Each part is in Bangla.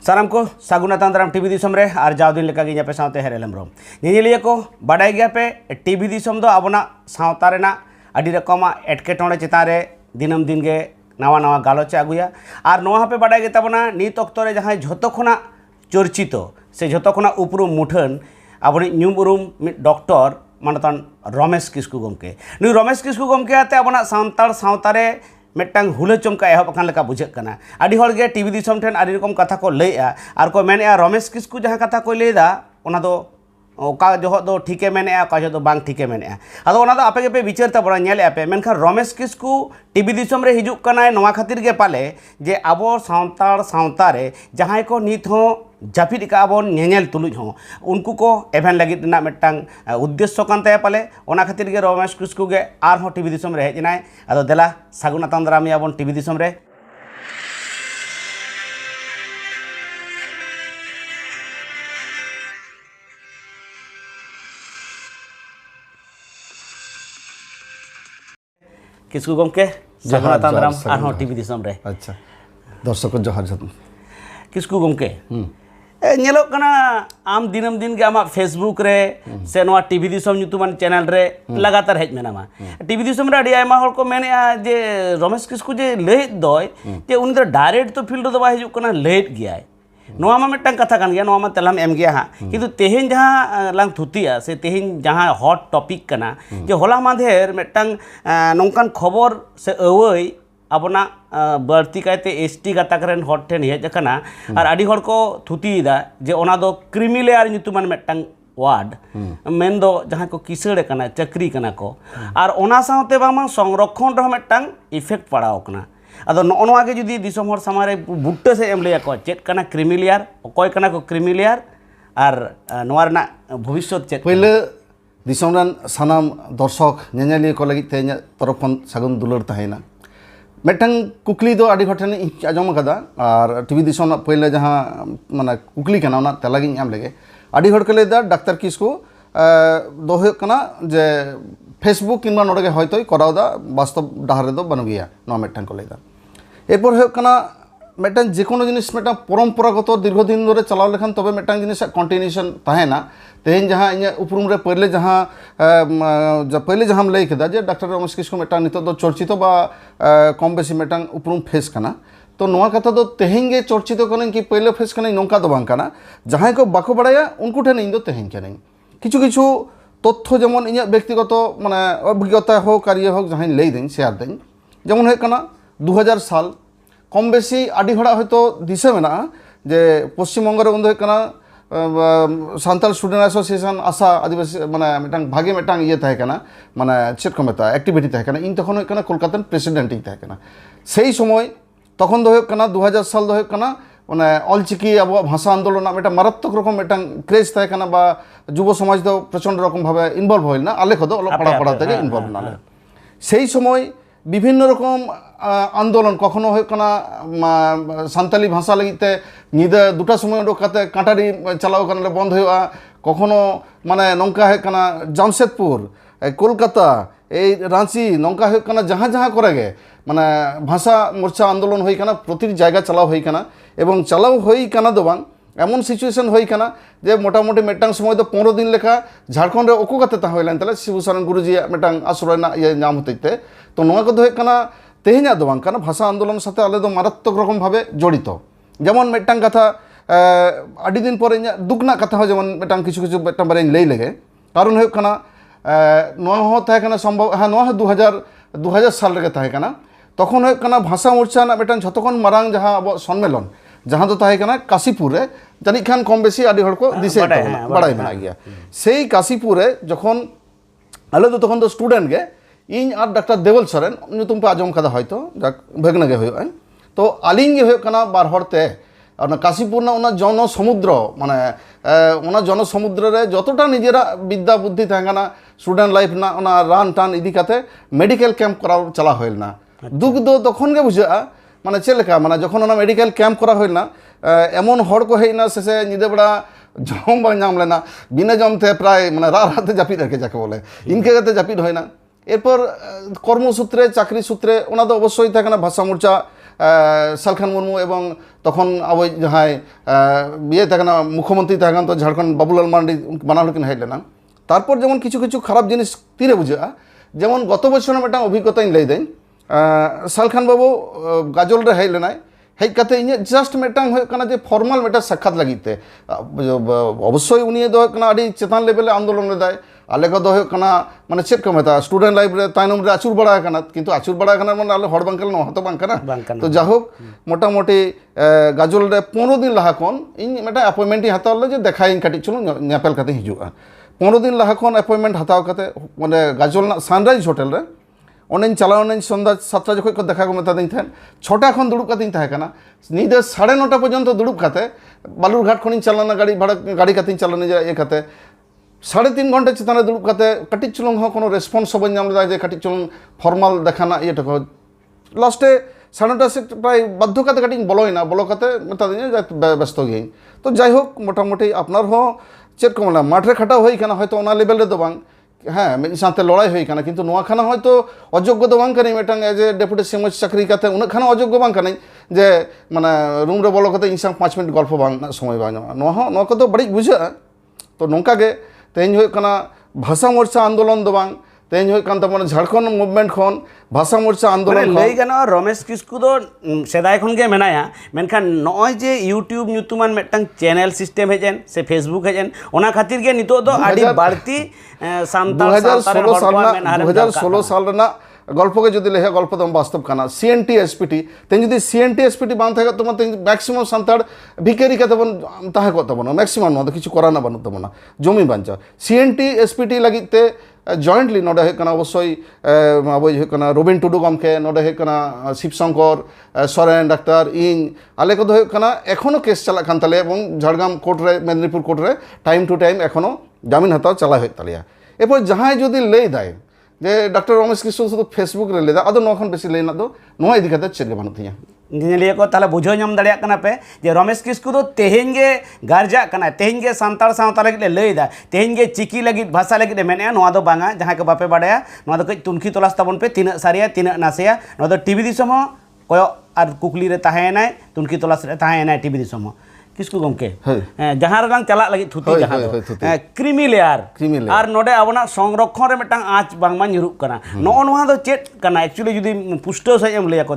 ᱥᱟᱱᱟᱢ ᱠᱚ ᱥᱟᱹᱜᱩᱱ ᱟᱛᱟᱱᱫᱨᱟᱢ ᱴᱤᱵᱷᱤ ᱫᱤᱥᱚᱢ ᱨᱮ ᱟᱨ ᱡᱟᱣᱫᱤᱱ ᱞᱮᱠᱟᱜᱮ ᱤᱧ ᱟᱯᱮ ᱥᱟᱶᱛᱮ ᱦᱮᱨᱮᱞ ᱦᱮᱢᱵᱨᱚᱢ ᱧᱮᱧᱮᱞᱤᱭᱟᱹ ᱠᱚ ᱵᱟᱰᱟᱭ ᱜᱮᱭᱟ ᱯᱮ ᱴᱤᱵᱷᱤ ᱫᱤᱥᱚᱢ ᱫᱚ ᱟᱵᱚᱱᱟᱜ ᱥᱟᱶᱛᱟ ᱨᱮᱱᱟᱜ ᱟᱹᱰᱤ ᱨᱚᱠᱚᱢᱟᱜ ᱮᱴᱠᱮᱴᱚᱬᱮ ᱪᱮᱛᱟᱱ ᱨᱮ ᱫᱤᱱᱟᱹᱢ ᱫᱤᱱ ᱜᱮ ᱱᱟᱣᱟ ᱱᱟᱣᱟ ᱜᱟᱞᱚᱪᱮ ᱟᱹᱜᱩᱭᱟ ᱟᱨ ᱱᱚᱣᱟ ᱦᱚᱸᱯᱮ ᱵᱟᱰᱟᱭ ᱜᱮᱛᱟᱵᱚᱱᱟ ᱱᱤᱛ ᱚᱠᱛᱚ ᱨᱮ ᱡᱟᱦᱟᱸᱭ ᱡᱷᱚᱛᱚ ᱠᱷᱚᱱᱟᱜ ᱪᱚᱨᱪᱤᱛᱚ ᱥᱮ ᱡᱷᱚᱛᱚ ᱠᱷᱚᱱᱟᱜ ᱩᱯᱨᱩᱢ ᱢᱩᱴᱷᱟᱹᱱ ᱟᱵᱚᱨᱤᱡ ᱧᱩᱢ ᱩᱨᱩᱢ ᱢᱤᱫ ᱰᱚᱠᱴᱚᱨ ᱢᱟᱱᱚᱛᱟᱱ ᱨᱚᱢᱮᱥ ᱠᱤᱥᱠᱩ ᱜᱚᱢᱠᱮ ᱱᱩᱭ ᱨᱚᱢᱮᱥ ᱠᱤᱥᱠᱩ ᱜᱚᱢᱠᱮ ᱟᱵᱚᱱᱟᱜ ᱥᱟᱱᱛᱟᱲ ᱥᱟᱶᱛᱟ ᱨᱮ ᱢᱤᱫᱴᱟᱝ ᱦᱩᱞᱟᱹᱪᱚᱢᱠᱟ ᱮᱦᱚᱵ ᱟᱠᱟᱱ ᱞᱮᱠᱟ ᱵᱩᱡᱷᱟᱹᱜ ᱠᱟᱱᱟ ᱟᱹᱰᱤ ᱦᱚᱲ ᱜᱮ ᱴᱤᱵᱷᱤ ᱫᱤᱥᱚᱢ ᱴᱷᱮᱱ ᱟᱹᱰᱤ ᱨᱚᱠᱚᱢ ᱠᱟᱛᱷᱟ ᱠᱚ ᱞᱟᱹᱭᱮᱜᱼᱟ ᱟᱨ ᱠᱚ ᱢᱮᱱᱮᱜᱼᱟ ᱨᱚᱢᱮᱥ ᱠᱤᱥᱠᱩ ᱡᱟᱦᱟᱸ ᱠᱟᱛᱷᱟ ᱠᱚᱭ ᱞᱟᱹᱭᱫᱟ ᱚᱱᱟ ᱫᱚ ᱚᱠᱟ ᱡᱚᱦᱚᱜ ᱫᱚ ᱴᱷᱤᱠᱮ ᱢᱮᱱᱮᱜᱼᱟ ᱚᱠᱟ ᱡᱚᱦᱚᱜ ᱫᱚ ᱵᱟᱝ ᱴᱷᱤᱠᱮ ᱢᱮᱱᱮᱜᱼᱟ ᱟᱫᱚ ᱚᱱᱟ ᱫᱚ ᱟᱯᱮ ᱜᱮᱯᱮ ᱵᱤᱪᱟᱹᱨ ᱛᱟᱵᱚᱱᱟ ᱧᱮᱞᱮᱜᱼᱟ ᱯᱮ ᱢᱮᱱᱠᱷᱟᱱ ᱨᱚᱢᱮᱥ ᱠᱤᱥᱠᱩ ᱴᱤᱵᱷᱤ ᱫᱤᱥᱚᱢ ᱨᱮ ᱦᱤᱡᱩᱜ ᱠᱟᱱᱟᱭ ᱱᱚᱣᱟ ᱠᱷᱟᱹᱛᱤᱨ ᱜᱮ ᱯᱟᱞᱮ ᱡᱮ ᱟᱵᱚ ᱥᱟᱱᱛᱟᱲ ᱥᱟᱶᱛᱟ ᱨᱮ ᱡᱟᱦᱟᱸᱭ ᱠᱚ ᱱᱤᱛ ᱦᱚᱸ ᱡᱟᱹᱯᱤᱫ ᱠᱟᱜᱼᱟ ᱵᱚᱱ ᱧᱮᱧᱮᱞ ᱛᱩᱞᱩᱡ ᱦᱚᱸ ᱩᱱᱠᱩ ᱠᱚ ᱮᱵᱷᱮᱱ ᱞᱟᱹᱜᱤᱫ ᱨᱮᱱᱟᱜ ᱢᱤᱫᱴᱟᱝ ᱩᱫᱽᱫᱮᱥᱥᱚ ᱠᱟᱱ ᱛᱟᱭᱟ ᱯᱟᱞᱮ ᱚᱱᱟ ᱠᱷᱟᱹᱛᱤᱨ ᱜᱮ ᱨᱚᱢᱮᱥ ᱠᱤᱥᱠᱩ ᱜᱮ ᱟᱨᱦᱚᱸ ᱴᱤᱵᱷᱤ ᱫᱤᱥᱚᱢ ᱨᱮ ᱦᱮᱡ ᱮᱱᱟᱭ ᱟᱫᱚ ᱫᱮᱞᱟ ᱥᱟᱹᱜᱩᱱ ᱟᱛᱟᱝ ᱫᱟᱨᱟᱢᱮᱭᱟᱵᱚᱱ ᱴᱤᱵᱷᱤ ᱫᱤᱥᱚᱢ ᱨᱮ কিছু গমকে জগন্নাথ রাম আর হ্যাঁ টিভি দিছাম রে আচ্ছা দর্শক জহার যতন কিছু গমকে ᱧᱮᱞᱚᱜ ᱠᱟᱱᱟ ᱟᱢ ᱫᱤᱱᱟᱹᱢ ᱫᱤᱱ ᱜᱮ ᱟᱢᱟᱜ ᱯᱷᱮᱥᱵᱩᱠ ᱨᱮ ᱥᱮ ᱱᱚᱣᱟ ᱴᱤᱵᱷᱤ ᱫᱤᱥᱚᱢ ᱧᱩᱛᱩᱢᱟᱱ ᱪᱮᱱᱮᱞ ᱨᱮ ᱞᱟᱜᱟᱛᱟᱨ ᱦᱮᱡ ᱢᱮᱱᱟᱢᱟ ᱴᱤᱵᱷᱤ ᱫᱤᱥᱚᱢ ᱨᱮ ᱟᱹᱰᱤ ᱟᱭᱢᱟ ᱦᱚᱲ ᱠᱚ ᱢᱮᱱᱮᱜᱼᱟ ᱡᱮ ᱨᱚᱢᱮᱥ ᱠᱤᱥᱠᱩ ᱡᱮ ᱞᱟᱹᱭᱮᱫ ᱫᱚᱭ ᱡᱮ ᱩᱱᱤ ᱫᱚ ᱰᱟᱭᱨᱮᱠᱴ ᱛᱚ ᱯᱷᱤᱞᱰ ᱨᱮᱫᱚ ᱵᱟᱭ ᱦᱤᱡᱩᱜ ᱠᱟᱱᱟ ᱞᱟᱹᱭᱮᱫ ᱜᱮᱭᱟᱭ ᱱᱚᱣᱟ ᱢᱟ ᱢᱤᱫᱴᱟᱝ ᱠᱟᱛᱷᱟ ᱠᱟᱱ ᱜᱮᱭᱟ ᱱᱚᱣᱟ ᱢᱟ ᱛᱮᱞᱟᱢ ᱮᱢ ᱜᱮᱭᱟ ᱦᱟᱸᱜ ᱠᱤᱱᱛᱩ ᱛᱮᱦᱮᱧ ᱡᱟᱦᱟᱸ ᱞᱟᱝ ᱛᱷᱩᱛᱤᱭᱟ ᱥᱮ ᱛᱮᱦᱮᱧ ᱡᱟᱦᱟᱸ ᱦᱚᱴ ᱴᱚᱯᱤᱠ ᱠᱟᱱᱟ ᱡᱮ ᱦᱚᱞᱟ ᱢᱟᱫᱷᱮᱨ ᱢᱤᱫᱴᱟᱝ ᱱᱚᱝᱠᱟᱱ ᱠᱷᱚᱵᱚᱨ ᱥᱮ ᱟᱹᱣᱟᱹᱭ ᱟᱵᱚᱱᱟᱜ ᱵᱟᱹᱲᱛᱤ ᱠᱟᱭᱛᱮ ᱮᱥᱴᱤ ᱜᱟᱛᱟᱠ ᱨᱮᱱ ᱦᱚᱲ ᱴᱷᱮᱱ ᱦᱮᱡ ᱟᱠᱟᱱᱟ ᱟᱨ ᱟᱹᱰᱤ ᱦᱚᱲ ᱠᱚ ᱛᱷᱩᱛᱤᱭᱮᱫᱟ ᱡᱮ ᱚᱱᱟ ᱫᱚ ᱠᱨᱤᱢᱤᱞᱮᱭᱟᱨ ᱧᱩᱛᱩᱢᱟᱱ ᱢᱤᱫᱴᱟᱝ ওয়ার্ড মেনদো যাহা কো কিসড়ে কানা চাকরি কানা কো আর ওনা সাথে বামা সংরক্ষণ রহ মেটাং ইফেক্ট পড়াও কানা ᱟᱫᱚ ᱱᱚᱜᱼᱚ ᱱᱚᱣᱟ ᱜᱮ ᱡᱩᱫᱤ ᱫᱤᱥᱚᱢ ᱦᱚᱲ ᱥᱟᱢᱟᱝ ᱨᱮ ᱵᱩᱴᱟᱹ ᱥᱮ ᱮᱢ ᱞᱟᱹᱭ ᱟᱠᱚᱣᱟ ᱪᱮᱫ ᱠᱟᱱᱟ ᱠᱨᱤᱢᱤᱞᱮᱭᱟᱨ ᱚᱠᱚᱭ ᱠᱟᱱᱟ ᱠᱚ ᱠᱨᱤᱢᱤᱞᱮᱭᱟᱨ ᱟᱨ ᱱᱚᱣᱟ ᱨᱮᱱᱟᱜ ᱵᱷᱚᱵᱤᱥᱥᱚᱛ ᱪᱮᱫ ᱯᱳᱭᱞᱳ ᱫᱤᱥᱚᱢ ᱨᱮᱱ ᱥᱟᱱᱟᱢ ᱫᱚᱨᱥᱚᱠ ᱧᱮᱧᱮᱞᱤᱭᱟᱹ ᱠᱚ ᱞᱟᱹᱜᱤᱫ ᱛᱮ ᱤᱧᱟᱹᱜ ᱛᱚᱨᱚᱯ ᱠᱷᱚᱱ ᱥᱟᱹᱜᱩᱱ ᱫᱩᱞᱟᱹᱲ ᱛᱟᱦᱮᱱᱟ ᱢᱤᱫᱴᱟᱝ ᱠᱩᱠᱞᱤ ᱫᱚ ᱟᱹᱰᱤ ᱦᱚᱲ ᱴᱷᱮᱱ ᱤᱧ ᱟᱸᱡᱚᱢ ᱟᱠᱟᱫᱟ ᱟᱨ ᱴᱤᱵᱷᱤ ᱫᱤᱥᱚᱢ ᱨᱮᱱᱟᱜ ᱯᱳᱭᱞᱳ ᱡᱟᱦᱟᱸ ᱢᱟᱱᱮ ᱠᱩᱠᱞᱤ ᱠᱟᱱᱟ ᱚᱱᱟ ᱛᱮᱞᱟᱜᱤᱧ ᱧᱟᱢ ᱞᱮᱜᱮ ᱟᱹᱰᱤ ᱦᱚᱲ ᱠᱚ ᱞᱟᱹᱭᱫᱟ ᱰᱟᱠᱛᱟᱨ ᱠᱤᱥᱠᱩ ᱫᱚ ᱦᱩᱭᱩᱜ ᱠᱟᱱᱟ ᱡᱮ ᱯᱷᱮᱥᱵᱩᱠ ᱠᱤᱝᱵᱟ ᱱᱚᱰᱮᱜᱮ ᱦᱚᱭᱛᱳᱭ ᱠᱚᱨᱟᱣᱫᱟ ᱵᱟᱥᱛᱚᱵ ᱰᱟᱦᱟᱨ ᱨᱮᱫᱚ ᱵᱟᱹᱱᱩᱜ ᱜᱮᱭᱟ ᱱᱚᱣᱟ ᱢᱤᱫᱴᱟᱝ ᱠᱚ ᱞᱟᱹᱭᱫᱟ ᱮᱨᱯᱚᱨ ᱦᱩᱭᱩᱜ ᱠᱟᱱᱟ ᱢᱤᱫᱴᱟᱝ ᱡᱮ ᱠᱳᱱᱳ ᱡᱤᱱᱤᱥ ᱢᱤᱫᱴᱟᱝ ᱯᱚᱨᱚᱢᱯᱚᱨᱟᱜᱚᱛᱚ ᱫᱤᱨᱜᱷᱚᱫᱤᱱ ᱫᱷᱚᱨᱮ ᱪᱟᱞᱟᱣ ᱞᱮᱠᱷᱟᱱ ᱛᱚᱵᱮ ᱢᱤᱫᱴᱟᱝ ᱡᱤᱱᱤᱥᱟᱜ ᱠᱚᱱᱴᱤᱱᱤᱭᱩᱥᱚᱱ ᱛᱟᱦᱮᱱᱟ ᱛᱮᱦᱮᱧ ᱡᱟᱦᱟᱸ ᱤᱧᱟᱹᱜ ᱩᱯᱨᱩᱢ ᱨᱮ ᱯᱟᱹᱭᱞᱟᱹ ᱡᱟᱦᱟᱸ ᱯᱟᱹᱭᱞᱟᱹ ᱡᱟᱦᱟᱸᱢ ᱞᱟᱹᱭ ᱠᱮᱫᱟ ᱡᱮ ᱰᱟᱠᱛᱟᱨ ᱨᱚᱢᱮᱥ ᱠᱤᱥᱠᱩ ᱢᱤᱫᱴᱟᱝ ᱱᱤᱛᱚᱜ ᱫᱚ ᱪᱚᱨᱪᱤᱛᱚ ᱵᱟ ᱠᱚᱢ ᱵᱮᱥᱤ ᱢᱤᱫᱴᱟᱝ ᱩᱯᱨᱩᱢ ᱯᱷᱮᱥ ᱠᱟᱱᱟ তো নোয়া কথা তো তেহেঙ্গে চর্চিত করেন কি পেলে ফেস কেন নৌকা তো বাং কানা যাহাই কো বাকো বাড়ায়া উনকু ঠেন ইন দো তেহেং কেন কিছু কিছু তথ্য যেমন ইঞা ব্যক্তিগত মানে অভিজ্ঞতা হোক আর ইয়ে হোক যাহাই লেই দিন শেয়ার দিন যেমন হয়ে কানা দু সাল। কম বেশি আডি হড়া হয়তো দিশে মেনা যে পশ্চিমবঙ্গের বন্ধু কানা সান্তাল স্টুডেন্ট অ্যাসোসিয়েশন আসা আদিবাসী মানে মিটাং ভাগে মিটাং ইয়ে থাকে কেনা মানে সেরকম এটা অ্যাক্টিভিটি থাকে কেনা ইন তখন কেনা কলকাতার প্রেসিডেন্ট ইন থাকে কেনা সেই সময় তখন দো কেনা দু সাল দো কেনা মানে অলচিকি আবু ভাষা আন্দোলন এটা মারাত্মক রকম এটা ক্রেজ থাকে কেনা বা যুব সমাজ তো প্রচণ্ড রকমভাবে ইনভলভ হইল না আলেখ তো পড়া পড়া থেকে হ্যাঁ, ইনভলভ না। হ্যাঁ, হ্যাঁ। সেই সময় বিভিন্ন রকম আন্দোলন, কখনো হয়ে কানা সান্তালি ভাষা লাगिতে নিদা দুটা সময় কাতে কাঁটারি চালাও কানা বন্ধ হইয়া, কখনো মানে নঙ্কা হয়ে কানা জামশেদপুর কলকাতা, এই রাঁচি নঙ্কা হয়ে কানা যাহা যাহা করে গে মানে ভাষা মোর্চা আন্দোলন হই কানা প্রতিটি জায়গা চালাও হই কানা এবং চালাও হই কানা দো বাং এমন সিচুয়েশন হই কেনা যে মোটামুটি মেটাং সময় তো পনেরো দিন লেখা ঝাড়খণ্ডে ᱚᱠᱚ ᱠᱟᱛᱮ ᱛᱟᱦᱮᱸ ᱦᱩᱭ ᱞᱮᱱ ᱛᱟᱞᱮ ᱥᱤᱵᱩᱥᱚᱨᱚᱱ ᱜᱩᱨᱩᱡᱤᱭᱟᱜ ᱢᱤᱫᱴᱟᱝ ᱟᱥᱨᱚᱭ ᱨᱮᱱᱟᱜ ᱤᱭᱟᱹ ᱧᱟᱢ ᱦᱚᱛᱮᱡᱛᱮ ᱛᱚ ᱱᱚᱣᱟ ᱠᱚᱫᱚ ᱦᱩᱭᱩᱜ ᱠᱟᱱᱟ ᱛᱮᱦᱮᱧᱟᱜ ᱫᱚ ᱵᱟᱝ ᱠᱟᱱᱟ ᱵᱷᱟᱥᱟ ᱟᱱᱫᱳᱞᱚᱱ ᱥᱟᱛᱮ ᱟᱞᱮ ᱫᱚ ᱢᱟᱨᱟᱛᱛᱚᱠ ᱨᱚᱠᱚᱢ ᱵᱷᱟᱵᱮ ᱡᱚᱲᱤᱛᱚ ᱡᱮᱢᱚᱱ ᱢᱤᱫᱴᱟᱝ ᱠᱟᱛᱷᱟ ᱟᱹᱰᱤ ᱫᱤᱱ ᱯᱚᱨᱮ ᱤᱧᱟᱹᱜ ᱫᱩᱠ ᱨᱮᱱᱟᱜ ᱠᱟᱛᱷᱟ ᱦᱚᱸ ᱡᱮᱢon ᱢᱤᱫᱴᱟᱝ ᱠᱤᱪᱷᱩ ᱠᱤᱪᱷᱩ ᱢᱤᱫᱴᱟᱝ ᱵᱟᱨᱭᱟᱧ ᱞᱟᱹᱭ ᱞᱮᱜᱮ ᱠᱟᱨᱚᱱ ᱦᱩᱭᱩᱜ ᱠᱟᱱᱟ ᱱᱚᱣᱟ ᱦᱚᱸ ᱛᱟᱦᱮᱸ ᱠᱟᱱᱟ ᱥᱚᱢᱵᱷᱚᱵ ᱦᱮᱸ ᱱᱚᱣᱟ ᱦᱚᱸ দু হাজার দু হাজার সাল ᱨᱮᱜᱮ ᱛᱟᱦᱮᱸ ᱠᱟᱱᱟ ᱛᱚᱠᱷᱚᱱ ᱦᱩᱭᱩᱜ ᱠᱟᱱᱟ ᱵᱷᱟᱥᱟ ᱢᱳᱨᱪᱟ ᱨᱮᱱᱟᱜ ᱢᱤᱫᱴᱟᱝ ᱡᱷᱚᱛᱚ ᱠᱷᱚᱱ ᱢᱟᱨᱟᱝ ᱡᱟᱦᱟᱸ ᱟᱵᱚᱣᱟᱜ ᱥᱚᱱᱢᱮᱞᱚᱱ ᱡᱟᱦᱟᱸ ᱫᱚ ᱛᱟᱦᱮᱸ ᱠᱟᱱᱟ ᱠᱟᱥᱤᱯᱩᱨ ᱨᱮ ᱡᱟᱹᱱᱤᱡ ᱠᱷᱟᱱ ᱠᱚᱢ ᱵᱮᱥᱤ ᱟᱹᱰᱤ ᱦᱚᱲ ᱠᱚ ᱫᱤᱥᱟᱹᱭ ᱛᱟᱵᱚᱱᱟ ᱵᱟᱲᱟᱭ ᱢᱮᱱᱟᱜ ᱜᱮᱭᱟ ᱥᱮᱭ ᱠᱟᱥᱤᱯᱩᱨ ᱨᱮ ᱡᱚᱠᱷᱚᱱ ᱟᱞᱮ ᱫᱚ ᱛᱚᱠᱷᱚᱱ ᱫᱚ ᱥᱴᱩᱰᱮᱱᱴ ᱜᱮ ᱤᱧ ᱟᱨ ᱰᱟᱠᱛᱟᱨ ᱫᱮᱵᱚᱞ ᱥᱚᱨᱮᱱ ᱧᱩᱛᱩᱢ ᱯᱮ ᱟᱸᱡᱚᱢ ᱠᱟᱫᱟ ᱦᱚᱭᱛᱚ ᱡᱟᱠ ᱵᱷᱟᱜᱽᱱᱟ ᱜᱮ ᱦᱩᱭᱩᱜᱼᱟ ᱛᱚ ᱟᱹᱞᱤᱧ ᱜᱮ ᱦᱩᱭᱩᱜ ᱠᱟᱱᱟ ᱵᱟᱨ ᱦᱚᱲ ᱛᱮ ᱚᱱᱟ ᱠᱟᱥᱤᱯᱩᱨ ᱨᱮᱱᱟᱜ ᱚᱱᱟ ᱡᱚᱱᱚ ᱥᱚᱢᱩᱫᱨᱚ ᱢᱟᱱᱮ ᱚᱱᱟ ᱡᱚᱱᱚ ᱥᱚᱢᱩᱫᱨᱚ ᱨᱮ ᱡᱚᱛᱚᱴᱟ ᱱᱤᱡᱮᱨᱟᱜ ᱵᱤদ্যᱟ ᱵᱩᱫᱽᱫᱷᱤ ᱛᱟᱦᱮᱸ ᱠᱟᱱᱟ ᱥᱴᱩᱰᱮᱱᱴ ᱞᱟᱭᱤᱯᱷ ᱨᱮᱱᱟᱜ ᱚᱱᱟ ᱨᱟᱱ ᱴᱟᱱ ᱤᱫᱤ ᱠᱟᱛᱮ ᱢᱮᱰᱤᱠᱮᱞ ᱠᱮᱢᱯ ᱠᱚᱨᱟᱣ ᱪᱟᱞᱟᱣ ᱦᱩᱭ ᱞᱮᱱᱟ ᱫᱩᱠ ᱫᱚ ᱛᱚᱠᱷᱚᱱ ᱜᱮ ᱵᱩᱡᱷᱟᱹᱜᱼᱟ ᱢᱟᱱᱮ ᱪᱮᱫ ᱞᱮᱠᱟ ᱢᱟᱱᱮ ᱡᱚᱠᱷᱚᱱ ᱚᱱᱟ ᱢᱮᱰᱤᱠᱮᱞ ᱠᱮᱢᱯ ᱠᱚᱨᱟᱣ ᱦᱩᱭᱱᱟ ᱮᱢᱚᱱ ᱦᱚᱲ ᱠᱚ ᱦᱮᱡ ᱮᱱᱟ ᱥᱮ ᱥᱮ ᱧᱤᱫᱟᱹ ᱵᱮᱲᱟ ᱡᱚᱢ ᱵᱟᱝ ᱧᱟᱢ ᱞᱮᱱᱟ ᱵᱤᱱᱟᱹ ᱡᱚᱢᱛᱮ ᱯᱨᱟᱭ ᱢᱟᱱᱮ ᱨᱟᱜ ᱨᱟᱜᱛᱮ ᱡᱟᱹᱯᱤᱫ ᱟᱨᱠᱤ ᱡᱟᱠᱮ ᱵᱚᱞᱮ ᱤᱱᱠᱟᱹ ᱠᱟᱛᱮ ᱡᱟᱹᱯᱤᱫ ᱦᱩᱭᱱᱟ এরপর কর্মসূত্রে চাকরি সূত্রে ওনাদের অবশ্যই থাকে না ভাষা মোর্চা সালখান মুর্মু এবং তখন আবই যাহাই ইয়ে থাকে না মুখ্যমন্ত্রী থাকেন তো ঝাড়খণ্ড বাবুলাল মান্ডি বানালকিন হাইলেনা তারপর যেমন কিছু কিছু খারাপ জিনিস তীরে বুঝা যেমন গত বছর আমি একটা অভিজ্ঞতা লাই দেয় ᱥᱟᱞᱠᱷᱟᱱ ᱵᱟᱹᱵᱩ ᱜᱟᱡᱚᱞ ᱨᱮ ᱦᱮᱡ ᱞᱮᱱᱟᱭ ᱦᱮᱡ ᱠᱟᱛᱮ ᱤᱧᱟᱹᱜ ᱡᱟᱥᱴ ᱢᱤᱫᱴᱟᱝ ᱦᱩᱭᱩᱜ ᱠᱟᱱᱟ ᱡᱮ ᱯᱷᱚᱨᱢᱟᱞ ᱢᱤᱫᱴᱟᱝ ᱥᱟᱠᱷᱟᱛ ᱞᱟᱹᱜᱤᱫ ᱛᱮ ᱚᱵᱚᱥᱥᱳᱭ ᱩᱱᱤ ᱫᱚ ᱦᱩᱭᱩᱜ ᱠᱟᱱᱟ ᱟᱹᱰᱤ ᱪᱮᱛᱟᱱ ᱞᱮᱵᱮᱞ ᱨᱮ ᱟᱱᱫᱳᱞᱚᱱ ᱞᱮᱫᱟᱭ ᱟᱞᱮ ᱠᱚᱫᱚ ᱦᱩᱭᱩᱜ ᱠᱟᱱᱟ ᱢᱟᱱᱮ ᱪᱮᱫ ᱠᱚ ᱢᱮᱛᱟᱜᱼᱟ ᱥᱴᱩᱰᱮᱱᱴ ᱞᱟᱭᱤᱯᱷ ᱨᱮ ᱛᱟᱭᱱᱚᱢ ᱨᱮ ᱟᱹᱪᱩᱨ ᱵᱟᱲᱟ ᱟᱠᱟᱱᱟ ᱠᱤᱱᱛᱩ ᱟᱹᱪᱩᱨ ᱵᱟᱲᱟ ᱟᱠᱟᱱᱟ ᱢᱟᱱᱮ ᱟᱞᱮ ᱦᱚᱲ ᱵᱟᱝ ᱠᱟᱱᱟ ᱱᱚᱣᱟ ᱛᱚ ᱵᱟᱝ ᱠᱟᱱᱟ ᱛᱚ ᱡᱟᱭᱦᱳᱠ ᱢᱳᱴᱟᱢᱩᱴᱤ ᱜᱟᱡᱚᱞ ᱨᱮ ᱯᱚᱱᱨᱚ ᱫᱤᱱ ᱞᱟᱦᱟ ᱠᱷᱚᱱ ᱤᱧ ᱢᱤᱫᱴᱟᱝ ᱮᱯᱚᱭᱢᱮᱱᱴ ᱤᱧ ᱦᱟᱛᱟᱣ ᱞᱮᱫᱟ ᱡᱮ ᱫᱮᱠᱷᱟᱭᱤᱧ ᱠᱟᱹᱴᱤᱡ ᱪᱩᱞᱩᱝ ᱧᱮᱯᱮᱞ ᱠᱟᱛᱮᱧ ᱦᱤᱡᱩᱜᱼᱟ ᱯᱚᱱᱨᱚ ᱫᱤᱱ ᱞᱟᱦᱟ ᱠᱷᱚᱱ ᱮᱯᱚᱭᱢᱮᱱᱴ ᱦᱟᱛᱟᱣ ᱠᱟᱛᱮ ᱢᱟᱱᱮ ᱜᱟᱡᱚᱞ ᱨᱮᱱᱟᱜ ᱥᱟᱱᱨᱟᱭᱤᱡ ᱦᱳᱴᱮᱞ ᱨᱮ অনেক চালাওনাই সন্ধ্যা সাতটা যখন দেখা কো মেতাদিন থাকেন ছটা এখন দুড়ুব কাতিন থাকে না নিদে সাড়ে নটা পর্যন্ত দুড়ুব কাতে। বালুরঘাট খনিñ চালানা গাড়ি, ভাড়া গাড়ি কাতিন চালানো যায় এ কাতে। সাড়ে তিন ঘণ্টা চেতনে দুড়ুব কাতে। কাটিজ চুলুং হো কোনো রেসপন্স হবেন লেদা যে কাটিজ চুলুং ফর্মাল দেখানা ইয়েটা কো লাস্টে সাড়ে নটা সে প্রায় বাধ্য কাতে কাটিং বলোই না বলো কাতে মেতাদিন যে ব্যস্ত গিয়ে তো যাই হোক, মোটামুটি আপনার হো চেদ কো মানে মাঠে খাটাও হই কেন হয়তো ওনা লেভেল তো বাং হ্যাঁ সাথে লড়াই হয়ে কানা কিন্তু নোয়াখানা হয়তো অযোগ্য তো বাঙ্কা নেই, মেটাং এজ এ ডেপুটি সিএম চাকরি কাতে উনখানা অযোগ্য বাঙ্কা নেই, যে মানে রুম রে বলো কথা ইনসাং পাঁচ মিনিট গল্প বাং সময় বাং নোয়া নোয়া কত বড়ি বুঝা, তো নোকাগে গে তেইন হয়ে কানা ভাষা মোর্চা আন্দোলন দো বাং ᱛᱮᱧ ᱦᱩᱭᱩᱜ ᱠᱟᱱ ᱛᱟᱵᱚᱱᱟ ᱡᱷᱟᱲᱠᱷᱚᱸᱰ ᱢᱩᱵᱷᱢᱮᱱᱴ ᱠᱷᱚᱱ ᱵᱷᱟᱥᱟ ᱢᱳᱨᱪᱟ ᱟᱱᱫᱳᱞᱚᱱ ᱞᱟᱹᱭ ᱜᱟᱱᱚᱜᱼᱟ ᱨᱚᱢᱮᱥ ᱠᱤᱥᱠᱩ ᱫᱚ ᱥᱮᱫᱟᱭ ᱠᱷᱚᱱ ᱜᱮ ᱢᱮᱱᱟᱭᱟ ᱢᱮᱱᱠᱷᱟᱱ ᱱᱚᱜᱼᱚᱭ ᱡᱮ ᱤᱭᱩᱴᱤᱭᱩᱵ ᱧᱩᱛᱩᱢᱟᱱ ᱢᱤᱫᱴᱟᱝ ᱪᱮᱱᱮᱞ ᱥᱤᱥᱴᱮᱢ ᱦᱮᱡ ᱮᱱ ᱥᱮ ᱯᱷᱮᱥᱵᱩᱠ ᱦᱮᱡ ᱮᱱ ᱚᱱᱟ ᱠᱷᱟᱹᱛᱤᱨ ᱜᱮ ᱱᱤᱛᱚᱜ ᱫᱚ ᱟᱹᱰᱤ ᱵᱟᱹᱲᱛᱤ ᱥᱟᱱᱛᱟᱲ ᱥᱟᱶᱛᱟ ᱨᱮᱱ ᱦᱚᱲ ᱠᱚᱣᱟᱜ ᱢᱮᱱᱟᱜᱼᱟ 2016 সাল ᱨᱮᱱᱟᱜ গল্পকে যদি লেখা গল্প তো বাস্তব কানা সিএনটি এসপিটি তেন যদি সিএনটি এসপিটি বাং থাকে তোমার তেন ম্যাক্সিমাম সান্তাড় ভিকারি কে তখন তাহা কত ম্যাক্সিমাম নয় কিছু করানো বানো তোমার জমি বাঞ্চা সিএনটি এসপিটি লাগিতে Uh, জয়েন্টলি নডে অবশ্যই আবো রবিন টুডু গমকে নডে শিবশঙ্কর সরেন ডাক্তার ইং আলে কো এখনও কেস চালা কান তালে এবং ঝাড়গ্রাম কোর্টরে মেদিনীপুর কোর্টরে টাইম টু টাইম এখনও জামিন হাতাও চালা হয়ে তালিয়া এরপর যাহাই যদি লেই দেয়, যে ডাক্তার রমেশ কৃষ্ণ শুধু ফেসবুক রে দেয়, আদৌ নখন বেশি লেই না তো নয় এদিকে চেলে বানো ते बुझेम दापे जे रमेश किसकु तो तेहेगे गारजा तेहेगे सानार सावता लैदा तेहेगे चिकी लगी भाषा लगे मेगा जहाँ बापे बड़ा तुनखी तलाश तबनपे तना सारे तीन नासे टीवी कय और कुकली तुनखी तलाशन टीवी किसकु गमके जहाँ चलाग क्रिमी लेयर और नोडे अब संरक्षण आँच बामा चेक एक्चुअली जुदी पुष्ट सहम लिया को